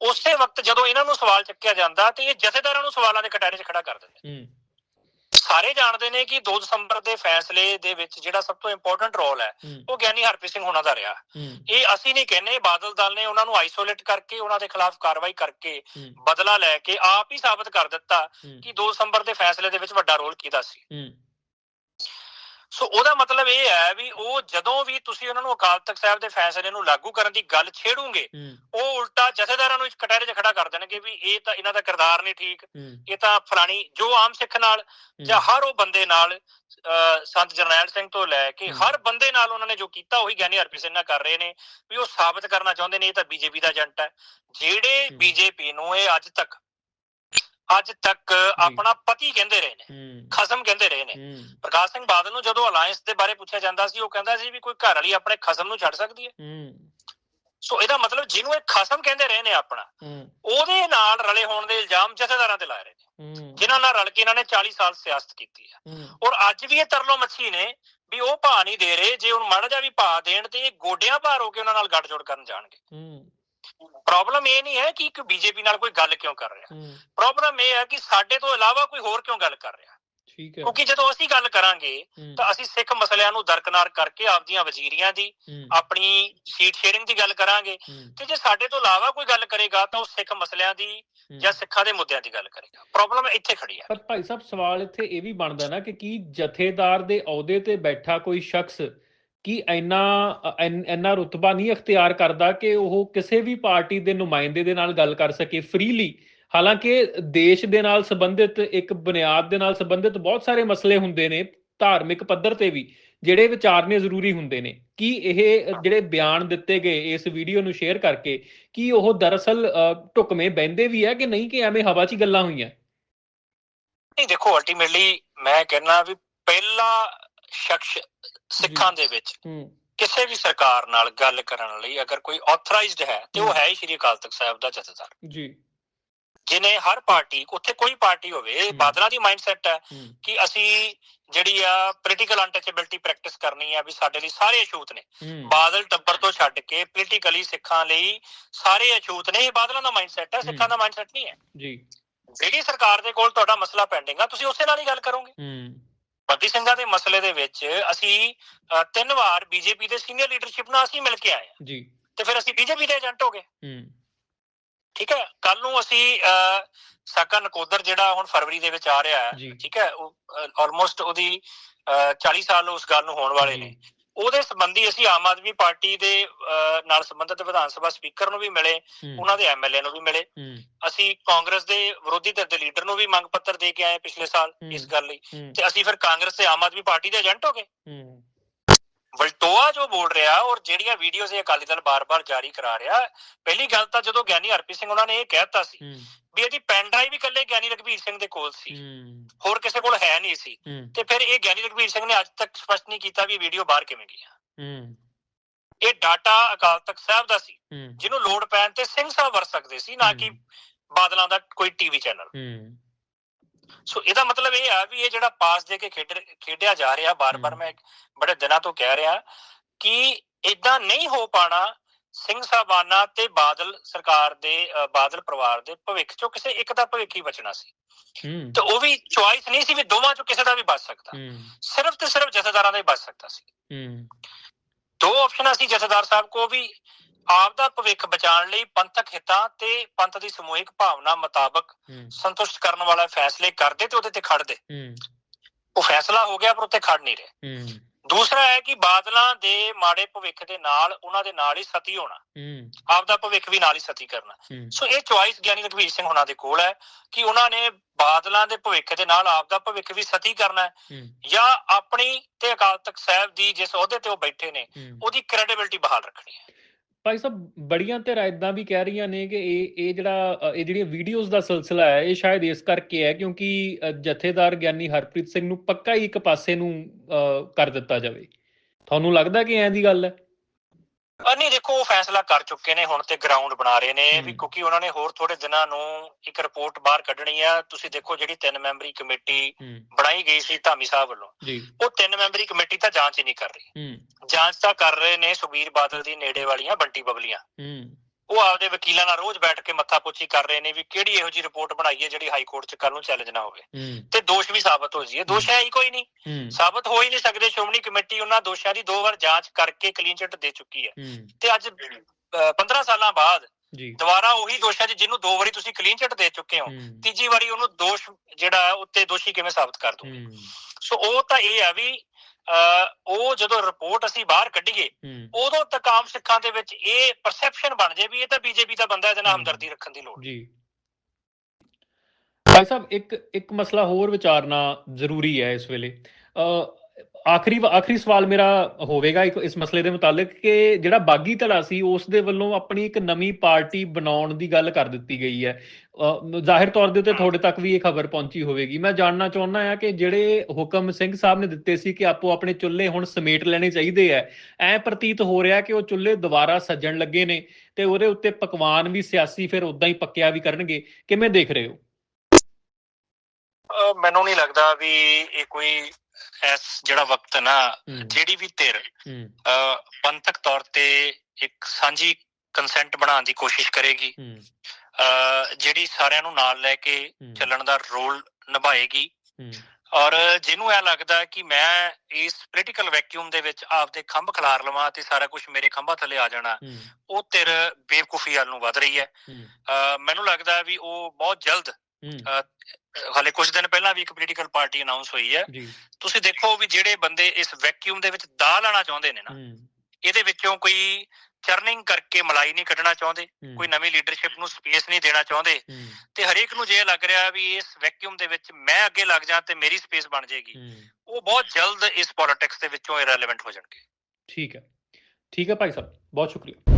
ਉਸੇ ਵਕਤ ਜਦੋਂ ਇਹਨਾਂ ਨੂੰ ਸਵਾਲ ਚੱਕਿਆ ਜਾਂਦਾ ਤੇ ਇਹ ਜਥੇਦਾਰਾਂ ਨੂੰ ਸਵਾਲਾਂ ਦੇ ਕਟਾਰੇ 'ਚ ਖੜਾ ਕਰ ਦਿੰਦੇ ਸਾਰੇ ਜਾਣਦੇ ਨੇ ਕਿ 2 ਦਸੰਬਰ ਦੇ ਫੈਸਲੇ ਦੇ ਵਿੱਚ ਜਿਹੜਾ ਸਭ ਤੋਂ ਇੰਪੋਰਟੈਂਟ ਰੋਲ ਹੈ ਉਹ ਗਿਆਨੀ ਹਰਪ੍ਰੀਤ ਸਿੰਘ ਹੋਣਾ ਦਾ ਰਿਹਾ। ਇਹ ਅਸੀਂ ਨਹੀਂ ਕਹਿੰਦੇ ਬਾਦਲ ਦਲ ਨੇ ਉਹਨਾਂ ਨੂੰ ਆਈਸੋਲੇਟ ਕਰਕੇ ਉਹਨਾਂ ਦੇ ਖਿਲਾਫ ਕਾਰਵਾਈ ਕਰਕੇ ਬਦਲਾ ਲੈ ਕੇ ਆਪ ਹੀ ਸਾਬਤ ਕਰ ਦਿੱਤਾ ਕਿ 2 ਦਸੰਬਰ ਦੇ ਫੈਸਲੇ ਦੇ ਵਿੱਚ ਵੱਡਾ ਰੋਲ ਕਿਹਦਾ ਸੀ। ਸੋ ਉਹਦਾ ਮਤਲਬ ਇਹ ਹੈ ਵੀ ਉਹ ਜਦੋਂ ਵੀ ਤੁਸੀਂ ਉਹਨਾਂ ਨੂੰ ਅਕਾਲ ਤਖਤ ਸਾਹਿਬ ਦੇ ਫੈਸਲੇ ਨੂੰ ਲਾਗੂ ਕਰਨ ਦੀ ਗੱਲ ਛੇੜੋਗੇ ਉਹ ਉਲਟਾ ਜਥੇਦਾਰਾਂ ਨੂੰ ਇਸ ਕਟਾਰੇ 'ਚ ਖੜਾ ਕਰ ਦੇਣਗੇ ਵੀ ਇਹ ਤਾਂ ਇਹਨਾਂ ਦਾ ਕਿਰਦਾਰ ਨਹੀਂ ਠੀਕ ਇਹ ਤਾਂ ਫਲਾਣੀ ਜੋ ਆਮ ਸਿੱਖ ਨਾਲ ਜਾਂ ਹਰ ਉਹ ਬੰਦੇ ਨਾਲ ਸੰਤ ਜਰਨੈਲ ਸਿੰਘ ਤੋਂ ਲੈ ਕੇ। ਹਰ ਬੰਦੇ ਨਾਲ ਉਹਨਾਂ ਨੇ ਜੋ ਕੀਤਾ ਉਹੀ ਗਿਆਨੀ ਹਰਪ੍ਰੀਤ ਸਿੰਘ ਨਾਲ ਕਰ ਰਹੇ ਨੇ ਵੀ ਉਹ ਸਾਬਤ ਕਰਨਾ ਚਾਹੁੰਦੇ ਨੇ ਇਹ ਤਾਂ ਬੀਜੇਪੀ ਦਾ ਏਜੰਟ ਹੈ ਜਿਹੜੇ। ਬੀਜੇਪੀ ਨੂੰ ਇਹ ਅੱਜ ਤੱਕ ਅੱਜ ਤੱਕ ਆਪਣਾ ਪਤੀ ਕਹਿੰਦੇ ਰਹੇ ਨੇ ਖਸਮ ਕਹਿੰਦੇ ਰਹੇ ਨੇ। ਪ੍ਰਕਾਸ਼ ਸਿੰਘ ਬਾਦਲ ਨੂੰ ਜਦੋਂ ਅਲਾਈਅੰਸ ਦੇ ਬਾਰੇ ਪੁੱਛਿਆ ਜਾਂਦਾ ਸੀ ਉਹ ਕਹਿੰਦਾ ਸੀ ਵੀ ਕੋਈ ਘਰ ਵਾਲੀ ਆਪਣੇ ਖਸਮ ਨੂੰ ਛੱਡ ਸਕਦੀ ਹੈ। ਸੋ ਇਹਦਾ ਮਤਲਬ ਜਿਹਨੂੰ ਇਹ ਖਸਮ ਕਹਿੰਦੇ ਰਹੇ ਨੇ ਆਪਣਾ ਉਹਦੇ ਨਾਲ ਰਲੇ ਹੋਣ ਦੇ ਇਲਜ਼ਾਮ ਜਥੇਦਾਰਾਂ ਤੇ ਲਾ ਰਹੇ ਨੇ। ਜਿਨ੍ਹਾਂ ਨਾਲ ਰਲ ਕੇ ਇਹਨਾਂ ਨੇ 40 ਸਾਲ ਸਿਆਸਤ ਕੀਤੀ ਹੈ। ਔਰ ਅੱਜ ਵੀ ਇਹ ਤਰਲੋ ਮੱਛੀ ਨੇ ਵੀ ਉਹ ਭਾ ਨਹੀਂ ਦੇ ਰਹੇ ਜੇ ਹੁਣ ਮਾੜਾ ਜਿਹਾ ਵੀ ਭਾ ਦੇਣ ਤੇ ਇਹ ਗੋਡਿਆਂ ਭਾਰ ਹੋ ਕੇ ਉਹਨਾਂ ਨਾਲ ਗੱਠਜੋੜ ਕਰਨ ਜਾਣਗੇ। ਪ੍ਰੋਬਲਮ ਇਹ ਨਹੀਂ ਹੈ ਕਿ ਇੱਕ ਬੀਜੇਪੀ ਨਾਲ ਕੋਈ ਗੱਲ ਕਿਉਂ ਕਰ ਰਿਹਾ। ਪ੍ਰੋਬਲਮ ਇਹ ਹੈ ਕਿ ਸਾਡੇ ਤੋਂ ਇਲਾਵਾ ਕੋਈ ਹੋਰ ਕਿਉਂ ਗੱਲ ਕਰ ਰਿਹਾ। ਠੀਕ ਹੈ। ਕਿਉਂਕਿ ਜਦੋਂ ਅਸੀਂ ਗੱਲ ਕਰਾਂਗੇ ਤਾਂ ਅਸੀਂ ਸਿੱਖ ਮਸਲਿਆਂ ਨੂੰ ਦਰਕਨਾਰ ਕਰਕੇ ਆਪਦੀਆਂ ਵਜ਼ੀਰੀਆਂ ਦੀ ਆਪਣੀ ਸੀਟ ਸ਼ੇਅਰਿੰਗ ਦੀ ਗੱਲ ਕਰਾਂਗੇ। ਤੇ ਜੇ ਸਾਡੇ ਤੋਂ ਇਲਾਵਾ ਕੋਈ ਗੱਲ ਕਰੇਗਾ ਤਾਂ ਉਹ ਸਿੱਖ ਮਸਲਿਆਂ ਦੀ। ਜਾਂ ਸਿੱਖਾਂ ਦੇ ਮੁੱਦਿਆਂ ਦੀ ਗੱਲ ਕਰੇਗਾ। ਪ੍ਰੋਬਲਮ ਇੱਥੇ ਖੜੀ ਹੈ। ਪਰ ਭਾਈ ਸਾਹਿਬ ਸਵਾਲ ਇੱਥੇ ਇਹ ਵੀ ਬਣਦਾ ਨਾ ਕਿ ਕੀ ਜਥੇਦਾਰ ਦੇ ਅਹੁਦੇ ਤੇ ਬੈਠਾ ਕੋਈ ਸ਼ਖਸ ਕਿ ਇੰਨਾ ਇੰਨਾ ਰੁਤਬਾ ਨਹੀਂ ਅਖਤਿਆਰ ਕਰਦਾ ਕਿ ਉਹ ਕਿਸੇ ਵੀ ਪਾਰਟੀ ਦੇ ਨੁਮਾਇੰਦੇ ਦੇ ਨਾਲ ਗੱਲ ਕਰ ਸਕੇ ਫ੍ਰੀਲੀ ਹਾਲਾਂਕਿ ਦੇਸ਼ ਦੇ ਨਾਲ ਸੰਬੰਧਿਤ ਇੱਕ ਬੁਨਿਆਦ ਦੇ ਨਾਲ ਸੰਬੰਧਿਤ ਬਹੁਤ ਸਾਰੇ ਮਸਲੇ ਹੁੰਦੇ ਨੇ ਧਾਰਮਿਕ ਪੱਧਰ ਤੇ ਵੀ ਜਿਹੜੇ ਵਿਚਾਰਨੇ ਜ਼ਰੂਰੀ ਹੁੰਦੇ ਨੇ। ਕੀ ਇਹ ਜਿਹੜੇ ਬਿਆਨ ਦਿੱਤੇ ਗਏ ਇਸ ਵੀਡੀਓ ਨੂੰ ਸ਼ੇਅਰ ਕਰਕੇ ਕੀ ਉਹ ਦਰਅਸਲ ਅ, ਢੁਕਵੇਂ ਬੈੰਦੇ ਵੀ ਹੈ ਕਿ ਨਹੀਂ ਕਿ ਐਵੇਂ ਹਵਾ 'ਚ ਗੱਲਾਂ ਹੋਈਆਂ? ਨਹੀਂ ਦੇਖੋ ਅਲਟੀਮੇਟਲੀ ਮੈਂ ਕਹਿੰਨਾ ਵੀ ਪਹਿਲਾ ਸ਼ਖਸ ਸਿੱਖਾਂ ਦੇ ਵਿੱਚ ਕਿਸੇ ਵੀ ਸਰਕਾਰ ਨਾਲ ਗੱਲ ਕਰਨ ਲਈ ਅਗਰ ਕੋਈ ਆਥੋਰਾਈਜ਼ਡ ਹੈ ਤੇ ਉਹ ਹੈ। ਹੀ ਸ਼੍ਰੀ ਅਕਾਲ ਤਖਤ ਸਾਹਿਬ ਦਾ ਜਥੇਦਾਰ। ਜੀ। ਜਿਨੇ ਹਰ ਪਾਰਟੀ ਉੱਥੇ ਕੋਈ ਪਾਰਟੀ ਹੋਵੇ। ਬਾਦਲਾਂ ਦੀ ਮਾਈਂਡਸੈਟ ਹੈ ਹੂੰ। ਕਿ ਅਸੀਂ ਜਿਹੜੀ ਆ ਪੋਲੀਟੀਕਲ ਅਨਟਚੇਬਿਲਟੀ ਪ੍ਰੈਕਟਿਸ ਕਰਨੀ ਆ ਵੀ ਸਾਡੇ ਲਈ ਸਾਰੇ ਅਛੂਤ ਨੇ। ਬਾਦਲ ਟੱਬਰ ਤੋਂ ਛੱਡ ਕੇ ਪੋਲੀਟੀਕਲੀ ਸਿੱਖਾਂ ਲਈ ਸਾਰੇ ਅਛੂਤ ਨੇ ਇਹ ਬਾਦਲਾਂ ਦਾ ਮਾਈਂਡਸੈਟ ਹੈ ਸਿੱਖਾਂ ਦਾ ਮਾਈਂਡਸੈਟ ਨਹੀਂ ਹੈ। ਜੀ। ਜਿਹੜੀ ਸਰਕਾਰ ਦੇ ਕੋਲ ਤੁਹਾਡਾ ਮਸਲਾ ਪੈਂਡਿੰਗ ਆ ਤੁਸੀਂ ਉਸੇ ਨਾਲ ਹੀ ਗੱਲ ਕਰੋਗੇ। ਹੂੰ। ਬੰਦੀ ਸਿੰਘਾਂ ਦੇ ਮਸਲੇ ਦੇ ਵਿੱਚ ਅਸੀਂ ਤਿੰਨ ਵਾਰ ਬੀਜੇਪੀ ਦੇ ਸੀਨੀਅਰ ਲੀਡਰਸ਼ਿਪ ਨਾਲ ਅਸੀਂ ਮਿਲ ਕੇ ਆਏ ਜੀ। ਤੇ ਫਿਰ ਅਸੀਂ ਬੀਜੇਪੀ ਦੇ ਏਜੰਟ ਹੋ ਗਏ। ਹੂੰ। ਠੀਕ ਹੈ? ਕੱਲ ਨੂੰ ਅਸੀਂ ਸਾਕਾ ਨਕੋਦਰ ਜਿਹੜਾ ਹੁਣ ਫਰਵਰੀ ਦੇ ਵਿੱਚ ਆ ਰਿਹਾ ਹੈ ਠੀਕ ਹੈ? ਉਹ ਆਲਮੋਸਟ ਉਹਦੀ ਅ, 40 ਸਾਲ ਉਸ ਗੱਲ ਨੂੰ ਹੋਣ ਵਾਲੇ ਨੇ। ਉਹਦੇ ਸੰਬੰਧੀ ਅਸੀਂ ਆਮ ਆਦਮੀ ਪਾਰਟੀ ਦੇ ਨਾਲ ਸੰਬੰਧਿਤ ਵਿਧਾਨ ਸਭਾ ਸਪੀਕਰ ਨੂੰ ਵੀ ਮਿਲੇ ਉਹਨਾਂ ਦੇ ਐਮਐਲਏ ਨੂੰ ਵੀ ਮਿਲੇ। ਅਸੀਂ ਕਾਂਗਰਸ ਦੇ ਵਿਰੋਧੀ ਧਿਰ ਦੇ ਲੀਡਰ ਨੂੰ ਵੀ ਮੰਗ ਪੱਤਰ ਦੇ ਕੇ ਆਏ ਪਿਛਲੇ ਸਾਲ। ਇਸ ਗੱਲ ਲਈ। ਤੇ ਅਸੀਂ ਫਿਰ ਕਾਂਗਰਸ ਤੇ ਆਮ ਆਦਮੀ ਪਾਰਟੀ ਦੇ ਏਜੰਟ ਹੋ ਗਏ। ਵਲਟੋਆ ਜੋ ਬੋਲ ਰਿਹਾ ਔਰ ਜਿਹੜੀਆਂ ਵੀਡੀਓਜ਼ ਇਹ ਅਕਾਲੀ ਦਲ ਬਾਰ-ਬਾਰ ਜਾਰੀ ਕਰਾ ਰਿਹਾ ਪਹਿਲੀ ਗੱਲ ਤਾਂ ਜਦੋਂ ਗਿਆਨੀ ਹਰਪ੍ਰੀਤ ਸਿੰਘ ਉਹਨਾਂ ਨੇ ਇਹ ਕਹਿਤਾ ਸੀ ਵੀ ਇਹਦੀ ਪੈਨ ਡਰਾਈਵ ਵੀ ਇਕੱਲੇ ਗਿਆਨੀ ਰਘਬੀਰ ਸਿੰਘ ਦੇ ਕੋਲ ਸੀ। ਹੋਰ ਕਿਸੇ ਕੋਲ ਹੈ ਨਹੀਂ ਸੀ। ਤੇ ਫਿਰ ਇਹ ਗਿਆਨੀ ਰਘਬੀਰ ਸਿੰਘ ਨੇ ਅੱਜ ਤੱਕ ਸਪਸ਼ਟ ਨਹੀਂ ਕੀਤਾ ਵੀ ਵੀਡੀਓ ਬਾਹਰ ਕਿਵੇਂ ਗਈ ਹੂੰ। ਇਹ ਡਾਟਾ ਅਕਾਲ ਤਖਤ ਸਾਹਿਬ ਦਾ ਸੀ। ਜਿਹਨੂੰ ਲੋਡ ਪੈਣ ਤੇ ਸਿੰਘ ਸਾਹਿਬ ਵਰ ਸਕਦੇ ਸੀ ਨਾ ਕਿ ਬਾਦਲਾਂ ਦਾ ਕੋਈ ਟੀਵੀ ਚੈਨਲ ਸੋ ਇਹਦਾ ਮਤਲਬ ਇਹ ਆ ਵੀ ਇਹ ਜਿਹੜਾ ਪਾਸ ਦੇ ਕੇ ਖੇਡ ਖੇਡਿਆ ਜਾ ਰਿਹਾ ਬਾਰ-ਬਾਰ। ਮੈਂ ਬੜੇ ਦਿਨਾਂ ਤੋਂ ਕਹਿ ਰਿਹਾ ਕਿ ਇਦਾਂ ਨਹੀਂ ਹੋ ਪਾਣਾ ਸਿੰਘ ਸਾਹਿਬਾਨਾ ਤੇ ਬਾਦਲ ਸਰਕਾਰ ਦੇ ਬਾਦਲ ਪਰਿਵਾਰ ਦੇ ਭਵਿੱਖ ਚੋਂ ਕਿਸੇ ਇੱਕ ਦਾ ਭਵਿੱਖ ਹੀ ਬਚਣਾ ਸੀ। ਤੇ ਉਹ ਵੀ ਚੁਆਇਸ ਨਹੀਂ ਸੀ ਵੀ ਦੋਵਾਂ ਚੋਂ ਕਿਸੇ ਦਾ ਵੀ ਬਚ ਸਕਦਾ। ਸਿਰਫ ਤੇ ਸਿਰਫ ਜਥੇਦਾਰਾਂ ਦਾ ਹੀ ਬਚ ਸਕਦਾ ਸੀ। ਦੋ ਆਪਸ਼ਨਾਂ ਸੀ ਜਥੇਦਾਰ ਸਾਹਿਬ ਕੋ ਵੀ ਆਪ ਦਾ ਭਵਿੱਖ ਬਚਾਉਣ ਲਈ ਪੰਥਕ ਹਿੱਤਾਂ ਤੇ ਪੰਥ ਦੀ ਸਮੂਹਿਕ ਭਾਵਨਾ ਮੁਤਾਬਕ ਸੰਤੁਸ਼ਟ ਕਰਨ ਵਾਲਾ ਫੈਸਲੇ ਕਰਦੇ ਤੇ ਉਹਦੇ ਤੇ ਖੜਦੇ ਉਹ ਫੈਸਲਾ ਹੋ ਗਿਆ ਪਰ ਉੱਤੇ ਖੜ ਨਹੀਂ ਰਹੇ। ਦੂਸਰਾ ਹੈ ਕਿ ਬਾਦਲਾਂ ਦੇ ਮਾੜੇ ਭਵਿੱਖ ਦੇ ਨਾਲ ਉਹਨਾਂ ਦੇ ਨਾਲ ਹੀ ਸਤੀ ਹੋਣਾ। ਆਪ ਦਾ ਭਵਿੱਖ ਵੀ ਨਾਲ ਹੀ ਸਤੀ ਕਰਨਾ। ਸੋ ਇਹ ਚੁਆਇਸ ਗਿਆਨੀ ਰਘਵੀਰ ਸਿੰਘ ਉਹਨਾਂ ਦੇ ਕੋਲ ਹੈ ਕਿ ਉਹਨਾਂ ਨੇ ਬਾਦਲਾਂ ਦੇ ਭਵਿੱਖ ਦੇ ਨਾਲ ਆਪ ਦਾ ਭਵਿੱਖ ਵੀ ਸਤੀ ਕਰਨਾ ਜਾਂ ਆਪਣੀ ਤੇ ਅਕਾਲ ਤਖਤ ਸਾਹਿਬ ਦੀ ਜਿਸ ਅਹੁਦੇ ਤੇ ਉਹ ਬੈਠੇ ਨੇ ਉਹਦੀ ਕ੍ਰੈਡੀਬਿਲਟੀ ਬਹਾਲ ਰੱਖਣੀ ਹੈ। ਭਾਈ ਸਾਹਿਬ ਬੜੀਆਂ ਧਿਰਾਂ ਇਦਾਂ ਵੀ ਕਹਿ ਰਹੀਆਂ ਨੇ ਕਿ ਇਹ ਇਹ ਜਿਹੜਾ ਇਹ ਜਿਹੜੀਆਂ ਵੀਡੀਓਜ਼ ਦਾ ਸਿਲਸਿਲਾ ਹੈ ਇਹ ਸ਼ਾਇਦ ਇਸ ਕਰਕੇ ਹੈ ਕਿਉਂਕਿ ਜਥੇਦਾਰ ਗਿਆਨੀ ਹਰਪ੍ਰੀਤ ਸਿੰਘ ਨੂੰ ਪੱਕਾ ਹੀ ਇੱਕ ਪਾਸੇ ਨੂੰ ਅ, ਕਰ ਦਿੱਤਾ ਜਾਵੇ। ਤੁਹਾਨੂੰ ਲੱਗਦਾ ਕਿ ਐਂ ਦੀ ਗੱਲ ਹੈ? ਅ, ਨਹੀਂ ਦੇਖੋ ਉਹ ਫੈਸਲਾ ਕਰ ਚੁੱਕੇ ਨੇ ਹੁਣ ਤੇ ਗਰਾਊਂਡ ਬਣਾ ਰਹੇ ਨੇ ਵੀ। ਕਿਉਂਕਿ ਉਹਨਾਂ ਨੇ ਹੋਰ ਥੋੜੇ ਦਿਨਾਂ ਨੂੰ ਇੱਕ ਰਿਪੋਰਟ ਬਾਹਰ ਕੱਢਣੀ ਆ। ਤੁਸੀਂ ਦੇਖੋ ਜਿਹੜੀ ਤਿੰਨ ਮੈਂਬਰੀ ਕਮੇਟੀ ਬਣਾਈ ਗਈ ਸੀ ਧਾਮੀ ਸਾਹਿਬ ਵੱਲੋਂ ਉਹ ਤਿੰਨ ਮੈਂਬਰੀ ਕਮੇਟੀ ਤਾਂ ਜਾਂਚ ਹੀ ਨਹੀਂ ਕਰ ਰਹੀ। ਜਾਂਚ ਤਾਂ ਕਰ ਰਹੇ ਨੇ ਸੁਬੀਰ ਬਾਦਲ ਦੀ ਨੇੜੇ ਵਾਲੀਆਂ ਬੰਟੀ ਬਬਲੀਆਂ। ਉਹ ਆਪਦੇ ਵਕੀਲਾਂ ਨਾਲ ਰੋਜ਼ ਬੈਠ ਕੇ ਮੱਥਾ ਪੁੱਛੀ ਕਰ ਰਹੇ ਨੇ ਵੀ ਕਿਹੜੀ ਇਹੋ ਜੀ ਰਿਪੋਰਟ ਬਣਾਈ ਹੈ ਜਿਹੜੀ ਹਾਈ ਕੋਰਟ 'ਚ ਕੱਲ ਨੂੰ ਚੈਲੰਜ ਨਾ ਹੋਵੇ। ਤੇ ਦੋਸ਼ ਵੀ ਸਾਬਤ ਹੋ ਜਾਈਏ। ਦੋਸ਼ ਹੈ ਹੀ ਕੋਈ ਨਹੀਂ। ਸਾਬਤ ਹੋ ਹੀ ਨਹੀਂ ਸਕਦੇ। ਸ਼੍ਰੋਮਣੀ ਕਮੇਟੀ ਉਹਨਾਂ ਦੋਸ਼ਾਂ ਦੀ ਦੋ ਵਾਰ ਜਾਂਚ ਕਰਕੇ ਕਲੀਨ ਚਿੱਟ ਦੇ ਚੁੱਕੀ ਹੈ। ਤੇ ਅੱਜ ਅ, 15 ਸਾਲਾਂ ਬਾਅਦ ਜੀ। ਦੁਬਾਰਾ ਉਹੀ ਦੋਸ਼ਾਂ 'ਚ ਜਿਹਨੂੰ ਦੋ ਵਾਰੀ ਤੁਸੀਂ ਕਲੀਨ ਚਿੱਟ ਦੇ ਚੁੱਕੇ ਹੋ। ਤੀਜੀ ਵਾਰੀ ਉਹਨੂੰ ਦੋਸ਼ ਜਿਹੜਾ ਉੱਤੇ ਦੋਸ਼ੀ ਕਿਵੇਂ ਸਾਬਤ ਕਰ ਦੂਗੇ? ਸੋ ਉਹ ਤਾਂ ਇਹ ਆ ਵੀ ਉਹ ਜਦੋਂ ਰਿਪੋਰਟ ਅਸੀਂ ਬਾਹਰ ਕੱਢੀਏ ਹੂੰ। ਉਦੋਂ ਤੱਕ ਆਮ ਸਿੱਖਾਂ ਦੇ ਵਿੱਚ ਇਹ ਪਰਸੈਪਸ਼ਨ ਬਣ ਜੇ ਵੀ ਇਹ ਤਾਂ ਬੀਜੇਪੀ ਦਾ ਬੰਦਾ ਨਾਲ ਹਮ। ਹਮਦਰਦੀ ਰੱਖਣ ਦੀ ਲੋੜ ਜੀ। ਭਾਈ ਸਾਹਿਬ ਇੱਕ ਇੱਕ ਮਸਲਾ ਹੋਰ ਵਿਚਾਰਨਾ ਜ਼ਰੂਰੀ ਹੈ ਇਸ ਵੇਲੇ। ਅ ਆਖਰੀ ਆਖਰੀ ਸਵਾਲ ਮੇਰਾ ਹੋਵੇਗਾ ਇਸ ਮਸਲੇ ਦੇ ਮੁਤਾਲਕ ਕਿ ਜਿਹੜਾ ਬਾਗੀ ਧੜਾ ਸੀ, ਉਸ ਦੇ ਵੱਲੋਂ ਆਪਣੀ ਇੱਕ ਨਵੀਂ ਪਾਰਟੀ ਬਣਾਉਣ ਦੀ ਗੱਲ ਕਰ ਦਿੱਤੀ ਗਈ ਹੈ। ਜ਼ਾਹਿਰ ਤੌਰ ਦੇ ਉੱਤੇ ਤੁਹਾਡੇ ਤੱਕ ਵੀ ਇਹ ਖਬਰ ਪਹੁੰਚੀ ਹੋਵੇਗੀ। ਮੈਂ ਜਾਣਨਾ ਚਾਹੁੰਦਾ ਹਾਂ ਕਿ ਜਿਹੜੇ ਹੁਕਮ ਸਿੰਘ ਸਾਹਿਬ ਨੇ ਦਿੱਤੇ ਸੀ ਕਿ ਆਪੋ ਆਪਣੇ ਚੁੱਲ੍ਹੇ ਹੁਣ ਸਮੇਟ ਲੈਣੇ ਚਾਹੀਦੇ ਆ ਐ ਪ੍ਰਤੀਤ ਹੋ ਰਿਹਾ ਕਿ ਉਹ ਚੁੱਲ੍ਹੇ ਦੁਬਾਰਾ ਸੱਜਣ ਲੱਗੇ ਨੇ ਤੇ ਉਹਦੇ ਉੱਤੇ ਪਕਵਾਨ ਵੀ ਸਿਆਸੀ ਫਿਰ ਉਦਾਂ ਹੀ ਪੱਕਿਆ ਵੀ ਕਰਨਗੇ। ਕਿਵੇਂ ਦੇਖ ਰਹੇ ਹੋ? ਮੈਨੂੰ ਨਹੀਂ ਲੱਗਦਾ ਵੀ ਇਹ ਕੋਈ ਐਸ ਜਿਹੜਾ ਵਕਤ ਨਾ ਜਿਹੜੀ ਵੀ ਧਿਰ ਪੰਥਕ ਤੌਰ ਤੇ ਇੱਕ ਸਾਂਝੀ ਕੰਸੈਂਟ ਬਣਾਉਣ ਦੀ ਕੋਸ਼ਿਸ਼ ਕਰੇਗੀ। ਜਿਹੜੀ ਸਾਰਿਆਂ ਨੂੰ ਨਾਲ ਲੈ ਕੇ ਚੱਲਣ ਦਾ ਰੋਲ ਨਿਭਾਏਗੀ। ਔਰ ਜਿਹਨੂੰ ਇਹ ਲੱਗਦਾ ਕਿ ਮੈਂ ਇਸ ਪੋਲੀਟੀਕਲ ਵੈਕਿਊਮ ਦੇ ਵਿੱਚ ਆਪਦੇ ਖੰਭ ਖਿਲਾਰ ਲਵਾਂ ਤੇ ਸਾਰਾ ਕੁਝ ਮੇਰੇ ਖੰਭਾਂ ਥੱਲੇ ਆ ਜਾਣਾ ਉਹ ਧਿਰ ਬੇਵਕੂਫੀ ਵੱਲ ਨੂੰ ਵਧ ਰਹੀ ਹੈ। ਮੈਨੂੰ ਲੱਗਦਾ ਵੀ ਉਹ ਬਹੁਤ ਜਲਦ ਹੂੰ। ਹਾਲੇ ਕੁਝ ਦਿਨ ਪਹਿਲਾਂ ਵੀ ਇੱਕ ਪੋਲੀਟੀਕਲ ਪਾਰਟੀ ਅਨਾਉਂਸ ਹੋਈ ਹੈ। ਜੀ। ਤੁਸੀਂ ਦੇਖੋ ਵੀ ਜਿਹੜੇ ਬੰਦੇ ਇਸ ਵੈਕਿਊਮ ਦੇ ਵਿੱਚ ਦਾਅ ਲਾਣਾ ਚਾਹੁੰਦੇ ਨੇ ਨਾ ਇਹਦੇ ਵਿੱਚੋਂ ਕੋਈ ਚਰਨਿੰਗ ਕਰਕੇ ਮਲਾਈ ਨਹੀਂ ਕੱਢਣਾ ਚਾਹੁੰਦੇ ਕੋਈ ਨਵੀਂ ਲੀਡਰਸ਼ਿਪ ਨੂੰ ਸਪੇਸ ਨਹੀਂ ਦੇਣਾ ਚਾਹੁੰਦੇ। ਤੇ ਹਰੇਕ ਨੂੰ ਜੇ ਲੱਗ ਰਿਹਾ ਵੀ ਇਸ ਵੈਕਿਊਮ ਦੇ ਵਿੱਚ ਮੈਂ ਅੱਗੇ ਲੱਗ ਜਾ ਤੇ ਮੇਰੀ ਸਪੇਸ ਬਣ ਜਾਏਗੀ ਉਹ ਬਹੁਤ ਜਲਦ ਇਸ ਪੋਲਿਟਿਕਸ ਦੇ ਵਿੱਚੋਂ ਇਰੈਲੇਵੈਂਟ ਹੋ ਜਾਣਗੇ। ਠੀਕ ਹੈ। ਠੀਕ ਹੈ ਭਾਈ ਸਾਹਿਬ ਬਹੁਤ ਸ਼ੁਕਰੀਆ।